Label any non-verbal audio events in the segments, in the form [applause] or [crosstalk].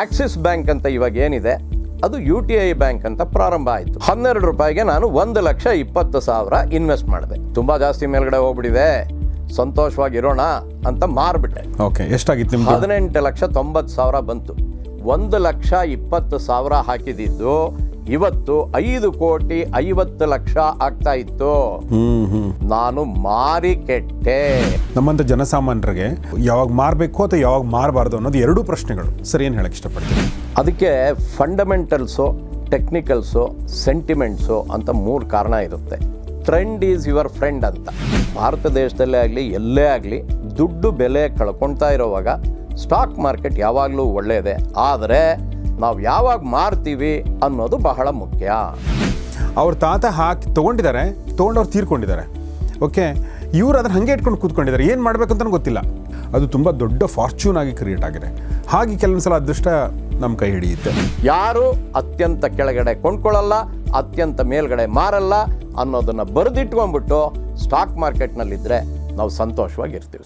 Axis bank ಅಂತ ಇವಾಗ ಏನಿದೆ ಅದು ಯು ಟಿ ಐ ಬ್ಯಾಂಕ್ ಅಂತ ಪ್ರಾರಂಭ ಆಯಿತು. ಹನ್ನೆರಡು ರೂಪಾಯಿಗೆ ನಾನು ಒಂದು ಲಕ್ಷ ಇಪ್ಪತ್ತು ಸಾವಿರ ಇನ್ವೆಸ್ಟ್ ಮಾಡಿದೆ. ತುಂಬ ಜಾಸ್ತಿ ಮೇಲ್ಗಡೆ ಹೋಗ್ಬಿಟ್ಟಿದೆ. ಸಂತೋಷವಾಗಿರೋಣ ಅಂತ ಮಾರ್ಬಿಟ್ಟೆ. ಓಕೆ ಎಷ್ಟಾಗಿತ್ತು ಹದಿನೆಂಟು ಲಕ್ಷ ತೊಂಬತ್ತು ಸಾವಿರ ಬಂತು. ಒಂದು ಲಕ್ಷ ಇಪ್ಪತ್ತು ಸಾವಿರ ಹಾಕಿದಿದ್ದು ಇವತ್ತು ಐದು ಕೋಟಿ ಐವತ್ತು ಲಕ್ಷ ಆಗ್ತಾ ಇತ್ತು. ನಾನು ಮಾರಿ ಕೆಟ್ಟೆ. ನಮ್ಮಂತ ಜನಸಾಮಾನ್ಯರಿಗೆ ಯಾವಾಗ ಮಾರಬೇಕು ಅಥವಾ ಯಾವಾಗ ಮಾರಬಾರ್ದು ಅನ್ನೋದು ಎರಡೂ ಪ್ರಶ್ನೆಗಳು. ಸರಿ ಏನು ಹೇಳಕ್ ಇಷ್ಟಪಡ್ತೀನಿ ಅದಕ್ಕೆ ಫಂಡಮೆಂಟಲ್ಸು ಟೆಕ್ನಿಕಲ್ಸು ಸೆಂಟಿಮೆಂಟ್ಸು ಅಂತ ಮೂರು ಕಾರಣ ಇರುತ್ತೆ. ಟ್ರೆಂಡ್ ಈಸ್ ಯುವರ್ ಫ್ರೆಂಡ್ ಅಂತ. ಭಾರತ ದೇಶದಲ್ಲೇ ಆಗಲಿ ಎಲ್ಲೇ ಆಗಲಿ ದುಡ್ಡು ಬೆಲೆ ಕಳ್ಕೊಳ್ತಾ ಇರೋವಾಗ ಸ್ಟಾಕ್ ಮಾರ್ಕೆಟ್ ಯಾವಾಗಲೂ ಒಳ್ಳೆಯದೇ ಆದರೆ ನಾವು ಯಾವಾಗ ಮಾರ್ತೀವಿ ಅನ್ನೋದು ಬಹಳ ಮುಖ್ಯ. ಅವ್ರ ತಾತ ಹಾಕಿ ತೊಗೊಂಡಿದ್ದಾರೆ ತೊಗೊಂಡವ್ರು ತೀರ್ಕೊಂಡಿದ್ದಾರೆ ಓಕೆ ಇವ್ರು ಅದನ್ನು ಹಂಗೆ ಇಟ್ಕೊಂಡು ಕೂತ್ಕೊಂಡಿದ್ದಾರೆ ಏನು ಮಾಡಬೇಕಂತ ಗೊತ್ತಿಲ್ಲ. ಅದು ತುಂಬ ದೊಡ್ಡ ಫಾರ್ಚೂನ್ ಆಗಿ ಕ್ರಿಯೇಟ್ ಆಗಿದೆ. ಹಾಗೆ ಕೆಲವೊಂದು ಸಲ ಅದೃಷ್ಟ ನಮ್ಮ ಕೈ ಹಿಡಿಯುತ್ತೆ. ಯಾರು ಅತ್ಯಂತ ಕೆಳಗಡೆ ಕೊಂಡ್ಕೊಳ್ಳಲ್ಲ ಅತ್ಯಂತ ಮೇಲ್ಗಡೆ ಮಾರಲ್ಲ ಅನ್ನೋದನ್ನು ಬರೆದಿಟ್ಕೊಂಡ್ಬಿಟ್ಟು ಸ್ಟಾಕ್ ಮಾರ್ಕೆಟ್ನಲ್ಲಿದ್ದರೆ ನಾವು ಸಂತೋಷವಾಗಿರ್ತೀವಿ.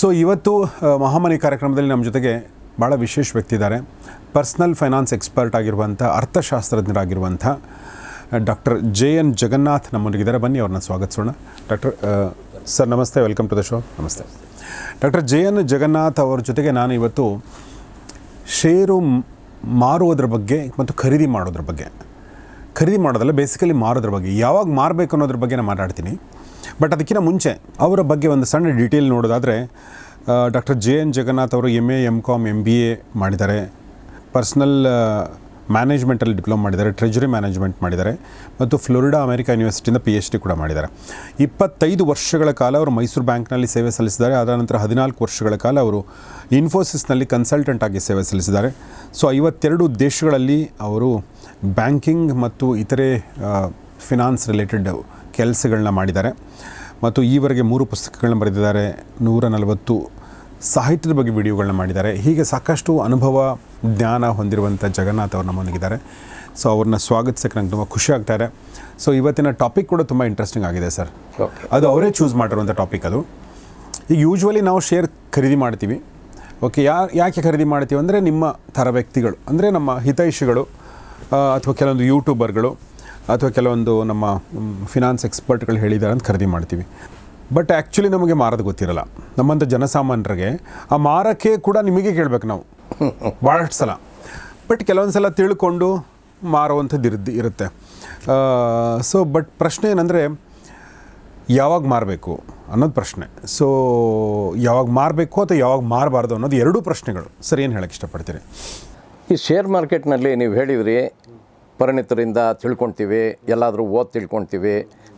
ಸೊ ಇವತ್ತು ಮಹಾಮನಿ ಕಾರ್ಯಕ್ರಮದಲ್ಲಿ ನಮ್ಮ ಜೊತೆಗೆ ಭಾಳ ವಿಶೇಷ ವ್ಯಕ್ತಿ ಇದ್ದಾರೆ. ಪರ್ಸ್ನಲ್ ಫೈನಾನ್ಸ್ ಎಕ್ಸ್ಪರ್ಟ್ ಆಗಿರುವಂಥ, ಅರ್ಥಶಾಸ್ತ್ರಜ್ಞರಾಗಿರುವಂಥ ಡಾಕ್ಟರ್ ಜೆ ಎನ್ ಜಗನ್ನಾಥ್ ನಮ್ಮೊಂದಿಗಿದ್ದಾರೆ ಬನ್ನಿ, ಅವ್ರನ್ನ ಸ್ವಾಗತಿಸೋಣ. ಡಾಕ್ಟರ್ ಸರ್ ನಮಸ್ತೆ. ವೆಲ್ಕಮ್ ಟು ದ ಶೋ ನಮಸ್ತೆ. ಡಾಕ್ಟರ್ ಜೆ ಎನ್ ಜಗನ್ನಾಥ್ ಅವ್ರ ಜೊತೆಗೆ ನಾನು ಇವತ್ತು ಷೇರು ಮಾರುವುದ್ರ ಬಗ್ಗೆ ಮತ್ತು ಖರೀದಿ ಮಾಡೋದ್ರ ಬಗ್ಗೆ. ಖರೀದಿ ಮಾಡೋದಲ್ಲ ಬೇಸಿಕಲಿ ಮಾರೋದ್ರ ಬಗ್ಗೆ. ಯಾವಾಗ ಮಾರಬೇಕು ಅನ್ನೋದ್ರ ಬಗ್ಗೆ ನಾನು ಮಾತಾಡ್ತೀನಿ. ಬಟ್ ಅದಕ್ಕಿಂತ ಮುಂಚೆ ಅವರ ಬಗ್ಗೆ ಒಂದು ಸಣ್ಣ ಡೀಟೇಲ್ ನೋಡೋದಾದರೆ ಡಾಕ್ಟರ್ ಜೆ ಎನ್ ಜಗನ್ನಾಥ್ ಅವರು M A M Com M B A ಮಾಡಿದ್ದಾರೆ. ಪರ್ಸ್ನಲ್ ಮ್ಯಾನೇಜ್ಮೆಂಟಲ್ಲಿ ಡಿಪ್ಲೊಮಾ ಮಾಡಿದ್ದಾರೆ ಟ್ರೆಜರಿ ಮ್ಯಾನೇಜ್ಮೆಂಟ್ ಮಾಡಿದ್ದಾರೆ, ಮತ್ತು ಫ್ಲೋರಿಡಾ ಅಮೆರಿಕಾ ಯೂನಿವರ್ಸಿಟಿಯಿಂದ ಪಿ ಎಚ್ ಡಿ ಕೂಡ ಮಾಡಿದ್ದಾರೆ. ಇಪ್ಪತ್ತೈದು ವರ್ಷಗಳ ಕಾಲ ಅವರು ಮೈಸೂರು ಬ್ಯಾಂಕ್ನಲ್ಲಿ ಸೇವೆ ಸಲ್ಲಿಸಿದ್ದಾರೆ. ಅದರ ನಂತರ ಹದಿನಾಲ್ಕು ವರ್ಷಗಳ ಕಾಲ ಅವರು ಇನ್ಫೋಸಿಸ್ನಲ್ಲಿ ಕನ್ಸಲ್ಟೆಂಟ್ ಆಗಿ ಸೇವೆ ಸಲ್ಲಿಸಿದ್ದಾರೆ. ಸೊ ಐವತ್ತೆರಡು ದೇಶಗಳಲ್ಲಿ ಅವರು ಬ್ಯಾಂಕಿಂಗ್ ಮತ್ತು ಇತರೆ ಫಿನಾನ್ಸ್ ರಿಲೇಟೆಡ್ ಕೆಲಸಗಳನ್ನ ಮಾಡಿದ್ದಾರೆ. ಮತ್ತು ಈವರೆಗೆ ಮೂರು ಪುಸ್ತಕಗಳನ್ನ ಬರೆದಿದ್ದಾರೆ. ನೂರ ನಲವತ್ತು ಸಾಹಿತ್ಯದ ಬಗ್ಗೆ ವಿಡಿಯೋಗಳನ್ನ ಮಾಡಿದ್ದಾರೆ. ಹೀಗೆ ಸಾಕಷ್ಟು ಅನುಭವ ಜ್ಞಾನ ಹೊಂದಿರುವಂಥ ಜಗನ್ನಾಥ್ ಅವರು ನಮ್ಮೊಂದಿಗಿದ್ದಾರೆ. ಸೊ ಅವ್ರನ್ನ ಸ್ವಾಗತಿಸಕ್ಕೆ ನಂಗೆ ತುಂಬ ಖುಷಿ ಆಗ್ತಾರೆ ಸೊ ಇವತ್ತಿನ ಟಾಪಿಕ್ ಕೂಡ ತುಂಬ ಇಂಟ್ರೆಸ್ಟಿಂಗ್ ಆಗಿದೆ ಸರ್. ಅದು ಅವರೇ ಚೂಸ್ ಮಾಡಿರುವಂಥ ಟಾಪಿಕ್ ಅದು. ಈಗ ಯೂಶ್ವಲಿ ನಾವು ಶೇರ್ ಖರೀದಿ ಮಾಡ್ತೀವಿ. ಓಕೆ ಯಾ ಯಾಕೆ ಖರೀದಿ ಮಾಡ್ತೀವಿ ಅಂದರೆ ನಿಮ್ಮ ಥರ ವ್ಯಕ್ತಿಗಳು ಅಂದರೆ ನಮ್ಮ ಹಿತೈಷಿಗಳು ಅಥವಾ ಕೆಲವೊಂದು ಯೂಟ್ಯೂಬರ್ಗಳು ಅಥವಾ ಕೆಲವೊಂದು ನಮ್ಮ ಫಿನಾನ್ಸ್ ಎಕ್ಸ್ಪರ್ಟ್ಗಳು ಹೇಳಿದ್ದಾರೆ ಅಂತ ಖರೀದಿ ಮಾಡ್ತೀವಿ. ಬಟ್ ಆ್ಯಕ್ಚುಲಿ ನಮಗೆ ಮಾರೋದು ಗೊತ್ತಿರಲ್ಲ. ನಮ್ಮಂಥ ಜನಸಾಮಾನ್ಯರಿಗೆ ಆ ಮಾರಕ್ಕೆ ಕೂಡ ನಿಮಗೆ ಕೇಳಬೇಕು ನಾವು. ಭಾಳಷ್ಟು ಸಲ. ಬಟ್ ಕೆಲವೊಂದು ಸಲ ತಿಳ್ಕೊಂಡು ಮಾರುವಂಥದ್ದು ಇರ್ದು, ಇರುತ್ತೆ. ಸೊ ಬಟ್ ಪ್ರಶ್ನೆ ಏನಂದರೆ, ಯಾವಾಗ ಮಾರಬೇಕು ಅನ್ನೋದು ಪ್ರಶ್ನೆ. ಸೊ ಯಾವಾಗ ಮಾರಬೇಕು ಅಥವಾ ಯಾವಾಗ ಮಾರಬಾರ್ದು ಅನ್ನೋದು ಎರಡೂ ಪ್ರಶ್ನೆಗಳು. ಸರಿ, ಏನು ಹೇಳಕ್ಕೆ ಇಷ್ಟಪಡ್ತೀರಿ? ಈ ಶೇರ್ ಮಾರ್ಕೆಟ್ನಲ್ಲಿ ನೀವು ಹೇಳಿದ್ರಿ ಪರಿಣಿತರಿಂದ ತಿಳ್ಕೊತೀವಿ, ಎಲ್ಲಾದರೂ ಓದಿ ತಿಳ್ಕೊತೀವಿ,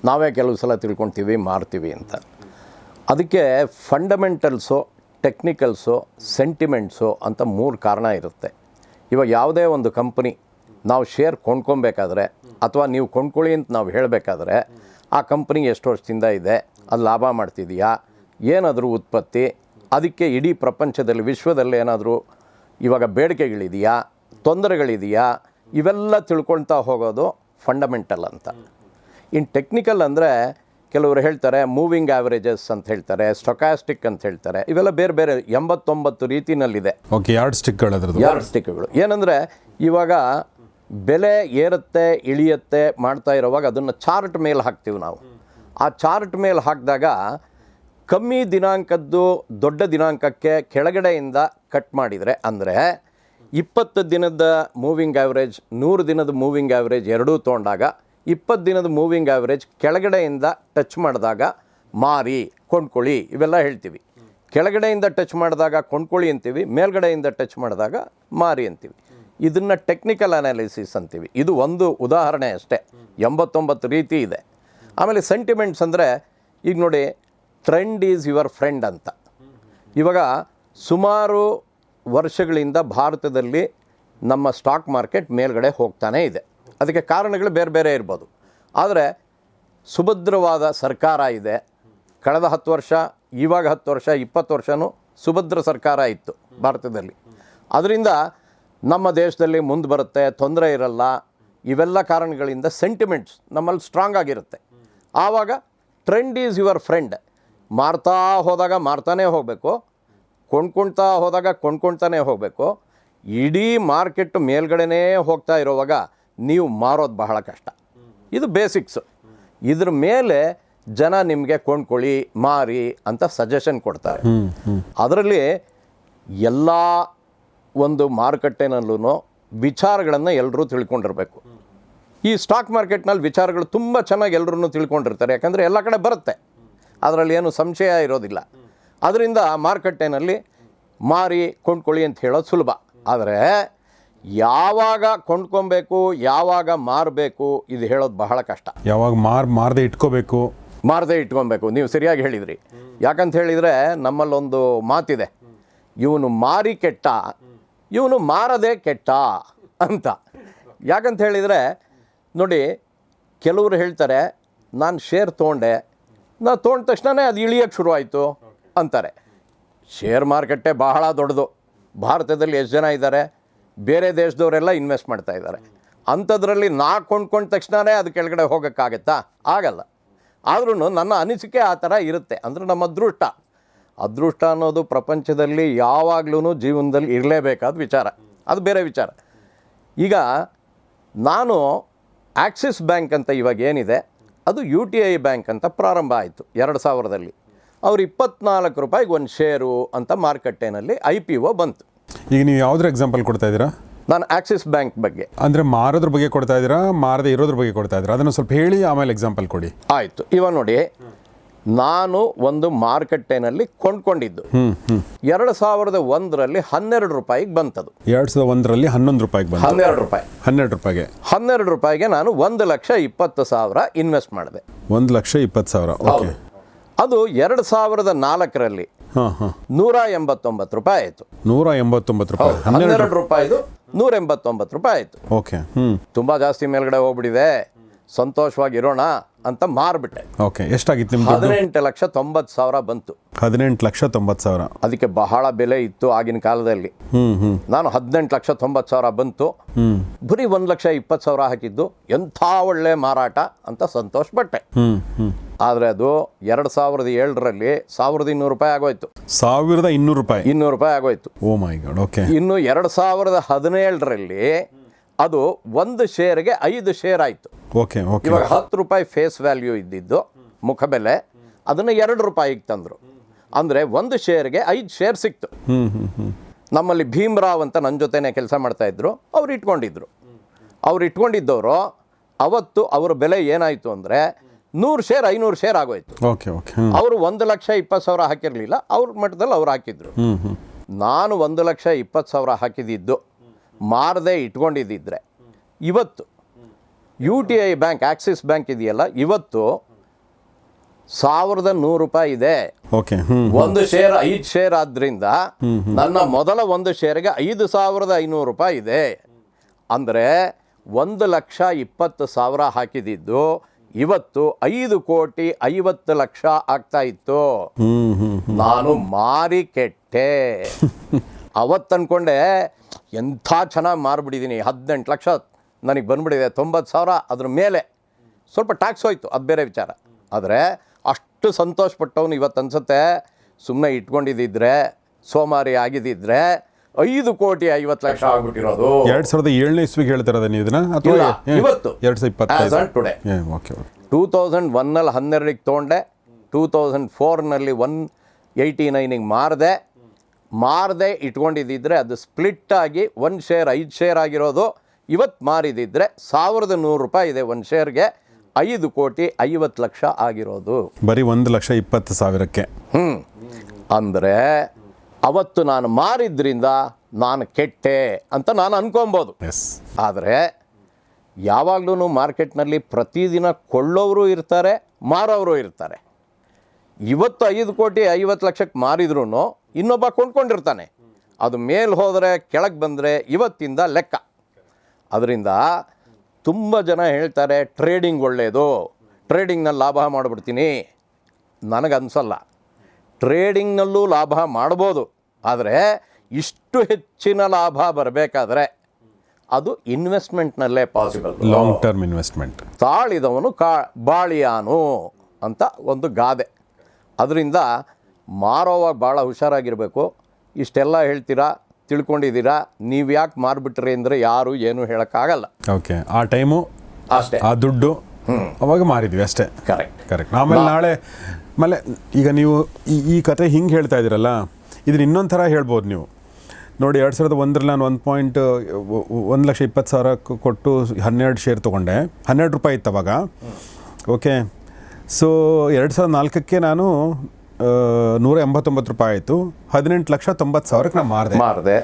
ನಾವೇ ಕೆಲವು ಸಲ ತಿಳ್ಕೊತೀವಿ, ಮಾರ್ತೀವಿ ಅಂತ. ಅದಕ್ಕೆ ಫಂಡಮೆಂಟಲ್ಸು ಟೆಕ್ನಿಕಲ್ಸು ಸೆಂಟಿಮೆಂಟ್ಸು ಅಂತ ಮೂರು ಕಾರಣ ಇರುತ್ತೆ. ಇವಾಗ ಯಾವುದೇ ಒಂದು ಕಂಪನಿ ನಾವು ಶೇರ್ ಕೊಂಡ್ಕೊಬೇಕಾದ್ರೆ ಅಥವಾ ನೀವು ಕೊಂಡ್ಕೊಳ್ಳಿ ಅಂತ ನಾವು ಹೇಳಬೇಕಾದ್ರೆ ಆ ಕಂಪ್ನಿ ಎಷ್ಟು ವರ್ಷದಿಂದ ಇದೆ ಅದು ಲಾಭ ಮಾಡ್ತಿದೆಯಾ, ಏನಾದರೂ ಉತ್ಪತ್ತಿ, ಅದಕ್ಕೆ ಇಡೀ ಪ್ರಪಂಚದಲ್ಲಿ, ವಿಶ್ವದಲ್ಲಿ ಏನಾದರೂ ಇವಾಗ ಬೇಡಿಕೆಗಳಿದೆಯಾ, ತೊಂದರೆಗಳಿದೆಯಾ ಇವೆಲ್ಲ ತಿಳ್ಕೊಳ್ತಾ ಹೋಗೋದು ಫಂಡಮೆಂಟಲ್ ಅಂತ. ಇನ್ನು ಟೆಕ್ನಿಕಲ್ ಅಂದರೆ ಕೆಲವರು ಹೇಳ್ತಾರೆ ಮೂವಿಂಗ್ ಆ್ಯಾವ್ರೇಜಸ್ ಅಂತ ಹೇಳ್ತಾರೆ ಸ್ಟೊಕಾಸ್ಟಿಕ್ ಅಂತ ಹೇಳ್ತಾರೆ ಇವೆಲ್ಲ ಬೇರೆ ಬೇರೆ ಎಂಬತ್ತೊಂಬತ್ತು ರೀತಿನಲ್ಲಿದೆ. ಓಕೆ ಯಾರ್ಡ್ ಸ್ಟಿಕ್ಗಳು ಅದರದ್ದು. ಯಾರ್ಡ್ ಸ್ಟಿಕ್ಗಳು ಏನಂದರೆ ಇವಾಗ ಬೆಲೆ ಏರುತ್ತೆ ಇಳಿಯುತ್ತೆ ಮಾಡ್ತಾ ಇರೋವಾಗ ಅದನ್ನು ಚಾರ್ಟ್ ಮೇಲೆ ಹಾಕ್ತೀವಿ ನಾವು. ಆ ಚಾರ್ಟ್ ಮೇಲೆ ಹಾಕಿದಾಗ ಕಮ್ಮಿ ದಿನಾಂಕದ್ದು ದೊಡ್ಡ ದಿನಾಂಕಕ್ಕೆ ಕೆಳಗಡೆಯಿಂದ ಕಟ್ ಮಾಡಿದರೆ ಅಂದರೆ ಇಪ್ಪತ್ತು ದಿನದ ಮೂವಿಂಗ್ ಆ್ಯಾವ್ರೇಜ್ ನೂರು ದಿನದ ಮೂವಿಂಗ್ ಆ್ಯಾವ್ರೇಜ್ ಎರಡೂ ತೊಗೊಂಡಾಗ, ಇಪ್ಪತ್ತು ದಿನದ ಮೂವಿಂಗ್ ಆ್ಯಾವ್ರೇಜ್ ಕೆಳಗಡೆಯಿಂದ ಟಚ್ ಮಾಡಿದಾಗ ಮಾರಿ, ಕೊಂಡ್ಕೊಳ್ಳಿ, ಇವೆಲ್ಲ ಹೇಳ್ತೀವಿ. ಕೆಳಗಡೆಯಿಂದ ಟಚ್ ಮಾಡಿದಾಗ ಕೊಂಡ್ಕೊಳ್ಳಿ ಅಂತೀವಿ, ಮೇಲ್ಗಡೆಯಿಂದ ಟಚ್ ಮಾಡಿದಾಗ ಮಾರಿ ಅಂತೀವಿ. ಇದನ್ನು ಟೆಕ್ನಿಕಲ್ ಅನಾಲಿಸಿಸ್ ಅಂತೀವಿ. ಇದು ಒಂದು ಉದಾಹರಣೆ ಅಷ್ಟೇ. ಎಂಬತ್ತೊಂಬತ್ತು ರೀತಿ ಇದೆ. ಆಮೇಲೆ ಸೆಂಟಿಮೆಂಟ್ಸ್ ಅಂದರೆ, ಈಗ ನೋಡಿ ಟ್ರೆಂಡ್ ಈಸ್ ಯುವರ್ ಫ್ರೆಂಡ್ ಅಂತ. ಇವಾಗ ಸುಮಾರು ವರ್ಷಗಳಿಂದ ಭಾರತದಲ್ಲಿ ನಮ್ಮ ಸ್ಟಾಕ್ ಮಾರ್ಕೆಟ್ ಮೇಲ್ಗಡೆ ಹೋಗ್ತಾನೇ ಇದೆ. ಅದಕ್ಕೆ ಕಾರಣಗಳು ಬೇರೆ ಬೇರೆ ಇರ್ಬೋದು. ಆದರೆ ಸುಭದ್ರವಾದ ಸರ್ಕಾರ ಇದೆ. ಕಳೆದ ಹತ್ತು ವರ್ಷ, ಇವಾಗ ಹತ್ತು ವರ್ಷ, ಇಪ್ಪತ್ತು ವರ್ಷವೂ ಸುಭದ್ರ ಸರ್ಕಾರ ಇತ್ತು ಭಾರತದಲ್ಲಿ. ಅದರಿಂದ ನಮ್ಮ ದೇಶದಲ್ಲಿ ಮುಂದೆ ಬರುತ್ತೆ, ತೊಂದರೆ ಇರಲ್ಲ. ಇವೆಲ್ಲ ಕಾರಣಗಳಿಂದ ಸೆಂಟಿಮೆಂಟ್ಸ್ ನಮ್ಮಲ್ಲಿ ಸ್ಟ್ರಾಂಗ್ ಆಗಿರುತ್ತೆ. ಆವಾಗ ಟ್ರೆಂಡ್ ಈಸ್ ಯುವರ್ ಫ್ರೆಂಡ್ ಮಾರ್ತಾ ಹೋದಾಗ ಮಾರ್ತಾನೇ ಹೋಗಬೇಕು. ಕೊಂಡ್ಕೊಳ್ತಾ ಹೋದಾಗ ಕೊಂಡ್ಕೊಳ್ತಾನೆ ಹೋಗಬೇಕು. ಇಡೀ ಮಾರ್ಕೆಟ್ ಮೇಲ್ಗಡೆನೇ ಹೋಗ್ತಾ ಇರೋವಾಗ ನೀವು ಮಾರೋದು ಬಹಳ ಕಷ್ಟ. ಇದು ಬೇಸಿಕ್ಸು. ಇದ್ರ ಮೇಲೆ ಜನ ನಿಮಗೆ ಕೊಂಡ್ಕೊಳ್ಳಿ ಮಾರಿ ಅಂತ ಸಜೆಷನ್ ಕೊಡ್ತಾರೆ. ಅದರಲ್ಲಿ ಎಲ್ಲ ಒಂದು ಮಾರುಕಟ್ಟೆನಲ್ಲೂ ವಿಚಾರಗಳನ್ನು ಎಲ್ಲರೂ ತಿಳ್ಕೊಂಡಿರಬೇಕು. ಈ ಸ್ಟಾಕ್ ಮಾರ್ಕೆಟ್ನಲ್ಲಿ ವಿಚಾರಗಳು ತುಂಬ ಚೆನ್ನಾಗಿ ಎಲ್ಲರೂ ತಿಳ್ಕೊಂಡಿರ್ತಾರೆ. ಯಾಕಂದರೆ ಎಲ್ಲ ಕಡೆ ಬರುತ್ತೆ. ಅದರಲ್ಲಿ ಏನು ಸಂಶಯ ಇರೋದಿಲ್ಲ. ಅದರಿಂದ ಮಾರುಕಟ್ಟೆನಲ್ಲಿ ಮಾರಿ ಕೊಂಡ್ಕೊಳ್ಳಿ ಅಂತ ಹೇಳೋದು ಸುಲಭ. ಆದರೆ ಯಾವಾಗ ಕೊಂಡ್ಕೊಬೇಕು ಯಾವಾಗ ಮಾರಬೇಕು ಇದು ಹೇಳೋದು ಬಹಳ ಕಷ್ಟ. ಯಾವಾಗ ಮಾರ್ ಮಾರದೆ ಇಟ್ಕೋಬೇಕು. ಮಾರದೆ ಇಟ್ಕೊಬೇಕು. ನೀವು ಸರಿಯಾಗಿ ಹೇಳಿದ್ರಿ. ಯಾಕಂತ ಹೇಳಿದರೆ ನಮ್ಮಲ್ಲೊಂದು ಮಾತಿದೆ. ಇವನು ಮಾರಿ ಕೆಟ್ಟ ಇವನು ಮಾರದೆ ಕೆಟ್ಟ ಅಂತ. ಯಾಕಂತ ಹೇಳಿದರೆ ನೋಡಿ ಕೆಲವರು ಹೇಳ್ತಾರೆ ನಾನು ಶೇರ್ ತೊಗೊಂಡೆ. ನಾನು ತೊಗೊಂಡ ತಕ್ಷಣವೇ ಅದು ಇಳಿಯೋಕ್ಕೆ ಶುರುವಾಯಿತು. ಅಂತಾರೆ. ಶೇರ್ ಮಾರ್ಕೆಟ್ಟೇ ಬಹಳ ದೊಡ್ಡದು. ಭಾರತದಲ್ಲಿ ಎಷ್ಟು ಜನ ಇದ್ದಾರೆ? ಬೇರೆ ದೇಶದವರೆಲ್ಲ ಇನ್ವೆಸ್ಟ್ ಮಾಡ್ತಾ ಇದ್ದಾರೆ. ಅಂಥದ್ರಲ್ಲಿ ನಾ ಕೊಂಡ್ಕೊಂಡ ತಕ್ಷಣವೇ ಅದು ಕೆಳಗಡೆ ಹೋಗೋಕ್ಕಾಗತ್ತಾ? ಆಗಲ್ಲ. ಆದ್ರೂ ನನ್ನ ಅನಿಸಿಕೆ ಆ ಥರ ಇರುತ್ತೆ. ಅಂದರೆ ನಮ್ಮ ಅದೃಷ್ಟ. ಅದೃಷ್ಟ ಅನ್ನೋದು ಪ್ರಪಂಚದಲ್ಲಿ ಯಾವಾಗಲೂ ಜೀವನದಲ್ಲಿ ಇರಲೇಬೇಕಾದ ವಿಚಾರ. ಅದು ಬೇರೆ ವಿಚಾರ. ಈಗ ನಾನು ಆಕ್ಸಿಸ್ ಬ್ಯಾಂಕ್ ಅಂತ ಇವಾಗ ಏನಿದೆ? ಅದು ಯು ಟಿ ಐ ಬ್ಯಾಂಕ್ ಅಂತ ಪ್ರಾರಂಭ ಆಯಿತು. ಎರಡು ಸಾವಿರದಲ್ಲಿ. ಅವ್ರು ಇಪ್ಪತ್ನಾಲ್ಕು ರೂಪಾಯಿಗೆ ಒಂದು ಶೇರು ಅಂತ ಮಾರುಕಟ್ಟೆನಲ್ಲಿ ಐ ಪಿ ಒ ಬಂತು. ಈಗ ನೀವು ಯಾವ್ದ್ರ ಎಕ್ಸಾಂಪಲ್ ಕೊಡ್ತಾ ಇದ್ದೀರಾ? ನಾನು ಆಕ್ಸಿಸ್ ಬ್ಯಾಂಕ್ ಬಗ್ಗೆ. ಅಂದರೆ ಮಾರೋದ್ರ ಬಗ್ಗೆ ಕೊಡ್ತಾ ಇದ್ದೀರಾ? ಮಾರದೆ ಇರೋದ್ರ ಬಗ್ಗೆ ಕೊಡ್ತಾ ಇದ್ದೀರಾ? ಅದನ್ನು ಸ್ವಲ್ಪ ಹೇಳಿ ಆಮೇಲೆ ಎಕ್ಸಾಂಪಲ್ ಕೊಡಿ. ಆಯಿತು. ಇವಾಗ ನೋಡಿ ನಾನು ಒಂದು ಮಾರುಕಟ್ಟೆನಲ್ಲಿ ಕೊಂಡ್ಕೊಂಡಿದ್ದು. ಎರಡು ಸಾವಿರದ ಒಂದರಲ್ಲಿ ಹನ್ನೆರಡು ರೂಪಾಯಿಗೆ ಬಂತದು. ಎರಡು ಸಾವಿರದ ಒಂದರಲ್ಲಿ ಹನ್ನೊಂದು ರೂಪಾಯಿಗೆ ಬಂತು. ಹನ್ನೆರಡು ರೂಪಾಯಿ. ಹನ್ನೆರಡು ರೂಪಾಯಿಗೆ. ಹನ್ನೆರಡು ರೂಪಾಯಿಗೆ ನಾನು ಒಂದು ಲಕ್ಷ ಇಪ್ಪತ್ತು ಸಾವಿರ ಇನ್ವೆಸ್ಟ್ ಮಾಡಿದೆ. ಒಂದು ಲಕ್ಷ ಇಪ್ಪತ್ತು ಸಾವಿರ. ಓಕೆ ಅದು ಎರಡು ಸಾವಿರದ ನಾಲ್ಕರಲ್ಲಿ ನೂರ ಎಂಬತ್ತೊಂಬತ್ತು ರೂಪಾಯಿ ಆಯಿತು. ನೂರ ಎಂಬತ್ತೊಂಬತ್ತು ರೂಪಾಯಿ. ಹನ್ನೆರಡು ರೂಪಾಯಿ ರೂಪಾಯಿದು ನೂರ ಎಂಬತ್ತೊಂಬತ್ತು ರೂಪಾಯಿ ಆಯಿತು. ಓಕೆ ತುಂಬ ಜಾಸ್ತಿ ಮೇಲ್ಗಡೆ ಹೋಗ್ಬಿಟ್ಟಿದೆ. ಸಂತೋಷವಾಗಿ ಇರೋಣ ಅಂತ ಮಾರ್ಬಿಟ್ಟೆ. ಓಕೆ ಎಷ್ಟಾಗಿತ್ತು ನಿಮ್ದು? ಹದಿನೆಂಟು ಲಕ್ಷ ತೊಂಬತ್ತು ಸಾವಿರ ಬಂತು. ಹದಿನೆಂಟು ಲಕ್ಷ ತೊಂಬತ್ತು ಸಾವಿರ. ಅದಕ್ಕೆ ಬಹಳ ಬೆಲೆ ಇತ್ತು ಆಗಿನ ಕಾಲದಲ್ಲಿ. ನಾನು ಹದಿನೆಂಟು ಲಕ್ಷ ತೊಂಬತ್ತು ಸಾವಿರ ಬಂತು. ಬರೀ ಒಂದು ಲಕ್ಷ ಇಪ್ಪತ್ತು ಸಾವಿರ ಹಾಕಿದ್ದು. ಎಂಥ ಒಳ್ಳೆ ಮಾರಾಟ ಅಂತ ಸಂತೋಷಪಟ್ಟೆ ಹ್ಞೂ ಹ್ಞೂ ಆದರೆ ಅದು ಎರಡು ಸಾವಿರದ ಏಳರಲ್ಲಿ ಸಾವಿರದ ಇನ್ನೂರು ರೂಪಾಯಿ ಆಗೋಯ್ತು. ಸಾವಿರದ ಇನ್ನೂರು ರೂಪಾಯಿ. ಇನ್ನೂರು ರೂಪಾಯಿ ಆಗೋಯ್ತು. ಓ ಮೈ ಗಾಡ್ ಓಕೆ ಇನ್ನು ಎರಡು ಸಾವಿರದ ಹದಿನೇಳರಲ್ಲಿ ಅದು ಒಂದು ಶೇರ್ಗೆ ಐದು ಶೇರ್ ಆಯಿತು. Okay okay. ಇವಾಗ ಹತ್ತು ರೂಪಾಯಿ ಫೇಸ್ ವ್ಯಾಲ್ಯೂ ಇದ್ದಿದ್ದು ಮುಖಬೆಲೆ ಅದನ್ನು ಎರಡು ರೂಪಾಯಿಗೆ ತಂದರು. ಅಂದರೆ ಒಂದು ಶೇರ್ಗೆ ಐದು ಶೇರ್ ಸಿಕ್ತು. ನಮ್ಮಲ್ಲಿ ಭೀಮ್ರಾವ್ ಅಂತ ನನ್ನ ಜೊತೆನೇ ಕೆಲಸ ಮಾಡ್ತಾಯಿದ್ರು ಅವ್ರು ಇಟ್ಕೊಂಡಿದ್ರು. ಅವ್ರು ಇಟ್ಕೊಂಡಿದ್ದವರು ಅವತ್ತು ಅವ್ರ ಬೆಲೆ ಏನಾಯಿತು ಅಂದರೆ ನೂರು ಶೇರ್ ಐನೂರು ಶೇರ್ ಆಗೋಯ್ತು. ಓಕೆ ಓಕೆ ಅವರು ಒಂದು ಲಕ್ಷ ಇಪ್ಪತ್ತು ಸಾವಿರ ಹಾಕಿರಲಿಲ್ಲ ಅವ್ರ ಮಟ್ಟದಲ್ಲಿ ಅವ್ರು ಹಾಕಿದ್ರು. ನಾನು ಒಂದು ಲಕ್ಷ ಇಪ್ಪತ್ತು ಸಾವಿರ ಹಾಕಿದ್ದಿದ್ದು ಮಾರದೆ ಇಟ್ಕೊಂಡಿದ್ದಿದ್ರೆ. ಇವತ್ತು U T I bank Axis bank ಇದೆಯಲ್ಲ? ಇವತ್ತು ಸಾವಿರದ ನೂರು ರೂಪಾಯಿ ಇದೆ. ಓಕೆ ಒಂದು ಶೇರ್ ಐದು ಶೇರ್ ಆದ್ರಿಂದ ನನ್ನ ಮೊದಲ ಒಂದು ಶೇರ್ಗೆ ಐದು ಸಾವಿರದ ಐನೂರು ರೂಪಾಯಿ ಇದೆ. ಅಂದರೆ ಒಂದು ಲಕ್ಷ ಇಪ್ಪತ್ತು ಸಾವಿರ ಹಾಕಿದಿದ್ದು ಇವತ್ತು ಐದು ಕೋಟಿ ಐವತ್ತು ಲಕ್ಷ ಆಗ್ತಾ ಇತ್ತು. ನಾನು ಮಾರಿ ಕೆಟ್ಟೆ. [laughs] ಅವತ್ತು ಅನ್ಕೊಂಡೆ ಎಂಥ ಚೆನ್ನಾಗಿ ಮಾರ್ಬಿಟ್ಟಿದ್ದೀನಿ ಹದಿನೆಂಟು ಲಕ್ಷ ನನಗೆ ಬಂದ್ಬಿಟ್ಟಿದೆ ತೊಂಬತ್ತು ಸಾವಿರ ಅದ್ರ ಮೇಲೆ ಸ್ವಲ್ಪ ಟ್ಯಾಕ್ಸ್ ಹೋಯ್ತು ಅದು ಬೇರೆ ವಿಚಾರ. ಆದರೆ ಅಷ್ಟು ಸಂತೋಷಪಟ್ಟವನು ಇವತ್ತು ಅನ್ಸುತ್ತೆ ಸುಮ್ಮನೆ ಇಟ್ಕೊಂಡಿದ್ದಿದ್ರೆ ಸೋಮಾರಿ ಆಗಿದ್ದಿದ್ರೆ ಐದು ಕೋಟಿ ಐವತ್ತು ಲಕ್ಷ ಆಗ್ಬಿಟ್ಟಿರೋದು. ಎರಡು ಸಾವಿರದ ಏಳನೇ ಇಸ್ವಿಗೆ ಹೇಳ್ತಾರೆ ನೀವು ಇದನ್ನ? ಅಥವಾ ಇವತ್ತು. ಎರಡು ಸಾವಿರದ ಇಪ್ಪತ್ತೈದು. ಓಕೆ ಓಕೆ ಟೂ ತೌಸಂಡ್ ಒನ್ನಲ್ಲಿ ಹನ್ನೆರಡಿಗೆ ತೊಗೊಂಡೆ ಟೂ ತೌಸಂಡ್ ಫೋರ್ನಲ್ಲಿ ಒನ್ ಏಯ್ಟಿ ನೈನಿಗೆ ಮಾರಿದೆ. ಮಾರದೆ ಇಟ್ಕೊಂಡಿದ್ದಿದ್ರೆ ಅದು ಸ್ಪ್ಲಿಟ್ ಆಗಿ ಒಂದು ಶೇರ್ ಐದು ಶೇರ್ ಆಗಿರೋದು. ಇವತ್ತು ಮಾರಿದಿದ್ರೆ ಸಾವಿರದ ನೂರು ರೂಪಾಯಿ ಇದೆ ಒಂದು ಶೇರ್ಗೆ ಐದು ಕೋಟಿ ಐವತ್ತು ಲಕ್ಷ ಆಗಿರೋದು. ಬರೀ ಒಂದು ಲಕ್ಷ ಇಪ್ಪತ್ತು ಸಾವಿರಕ್ಕೆ. ಹ್ಞೂ ಅಂದರೆ ಅವತ್ತು ನಾನು ಮಾರಿದ್ರಿಂದ ನಾನು ಕೆಟ್ಟೆ ಅಂತ ನಾನು ಅನ್ಕೊಬೋದು. ಎಸ್ ಆದರೆ ಯಾವಾಗಲೂ ಮಾರ್ಕೆಟ್ನಲ್ಲಿ ಪ್ರತಿದಿನ ಕೊಳ್ಳೋರು ಇರ್ತಾರೆ ಮಾರೋರು ಇರ್ತಾರೆ. ಇವತ್ತು ಐದು ಕೋಟಿ ಐವತ್ತು ಲಕ್ಷಕ್ಕೆ ಮಾರಿದ್ರೂ ಇನ್ನೊಬ್ಬ ಕೊಂಡ್ಕೊಂಡಿರ್ತಾನೆ. ಅದು ಮೇಲೆ ಹೋದರೆ ಕೆಳಗೆ ಬಂದರೆ ಇವತ್ತಿಂದ ಲೆಕ್ಕ. ಅದರಿಂದ ತುಂಬ ಜನ ಹೇಳ್ತಾರೆ ಟ್ರೇಡಿಂಗ್ ಒಳ್ಳೆಯದು ಟ್ರೇಡಿಂಗ್ನಲ್ಲಿ ಲಾಭ ಮಾಡಿಬಿಡ್ತೀನಿ. ನನಗನ್ಸಲ್ಲ. ಟ್ರೇಡಿಂಗ್ನಲ್ಲೂ ಲಾಭ ಮಾಡ್ಬೋದು. ಆದರೆ ಇಷ್ಟು ಹೆಚ್ಚಿನ ಲಾಭ ಬರಬೇಕಾದ್ರೆ ಅದು ಇನ್ವೆಸ್ಟ್ಮೆಂಟ್ನಲ್ಲೇ ಪಾಸಿಬಲ್ ಲಾಂಗ್ ಟರ್ಮ್ ಇನ್ವೆಸ್ಟ್ಮೆಂಟ್ ತಾಳಿದವನು ಕಾ ಬಾಳಿಯಾನು ಅಂತ ಒಂದು ಗಾದೆ. ಅದರಿಂದ ಮಾರೋವಾಗ ಭಾಳ ಹುಷಾರಾಗಿರಬೇಕು. ಇಷ್ಟೆಲ್ಲ ಹೇಳ್ತೀರಾ? ತಿಳ್ಕೊಂಡಿದ್ದೀರಾ? ನೀವು ಯಾಕೆ ಮಾರ್ಬಿಟ್ರಿ ಅಂದರೆ ಯಾರು ಏನು ಹೇಳೋಕ್ಕಾಗಲ್ಲ. ಓಕೆ ಆ ಟೈಮು ಅಷ್ಟೇ. ಆ ದುಡ್ಡು ಅವಾಗ ಮಾರಿದ್ವಿ ಅಷ್ಟೇ. ಕರೆಕ್ಟ್ ಕರೆಕ್ಟ್ ಆಮೇಲೆ ನಾಳೆ ಆಮೇಲೆ ಈಗ ನೀವು ಈ ಈ ಕತೆ ಹಿಂಗೆ ಹೇಳ್ತಾ ಇದ್ದೀರಲ್ಲ ಇದನ್ನ ಇನ್ನೊಂದು ಥರ ಹೇಳ್ಬೋದು ನೀವು. ನೋಡಿ ಎರಡು ಸಾವಿರದ ಒಂದರಲ್ಲಿ ನಾನು ಒಂದು ಪಾಯಿಂಟ್ ಒಂದು ಲಕ್ಷ ಇಪ್ಪತ್ತು ಸಾವಿರ ಕೊಟ್ಟು ಹನ್ನೆರಡು ಶೇರ್ ತೊಗೊಂಡೆ. ಹನ್ನೆರಡು ರೂಪಾಯಿ ಇತ್ತು ಅವಾಗ. ಓಕೆ ಸೊ ಎರಡು ಸಾವಿರದ ನಾಲ್ಕಕ್ಕೆ ನಾನು ನೂರ ಎಂಬತ್ತೊಂಬತ್ತು ರೂಪಾಯಿ ಆಯಿತು. ಹದಿನೆಂಟು ಲಕ್ಷ ತೊಂಬತ್ತು ಸಾವಿರಕ್ಕೆ ನಾನು ಮಾರಿದೆ. ಮಾರಿದೆ.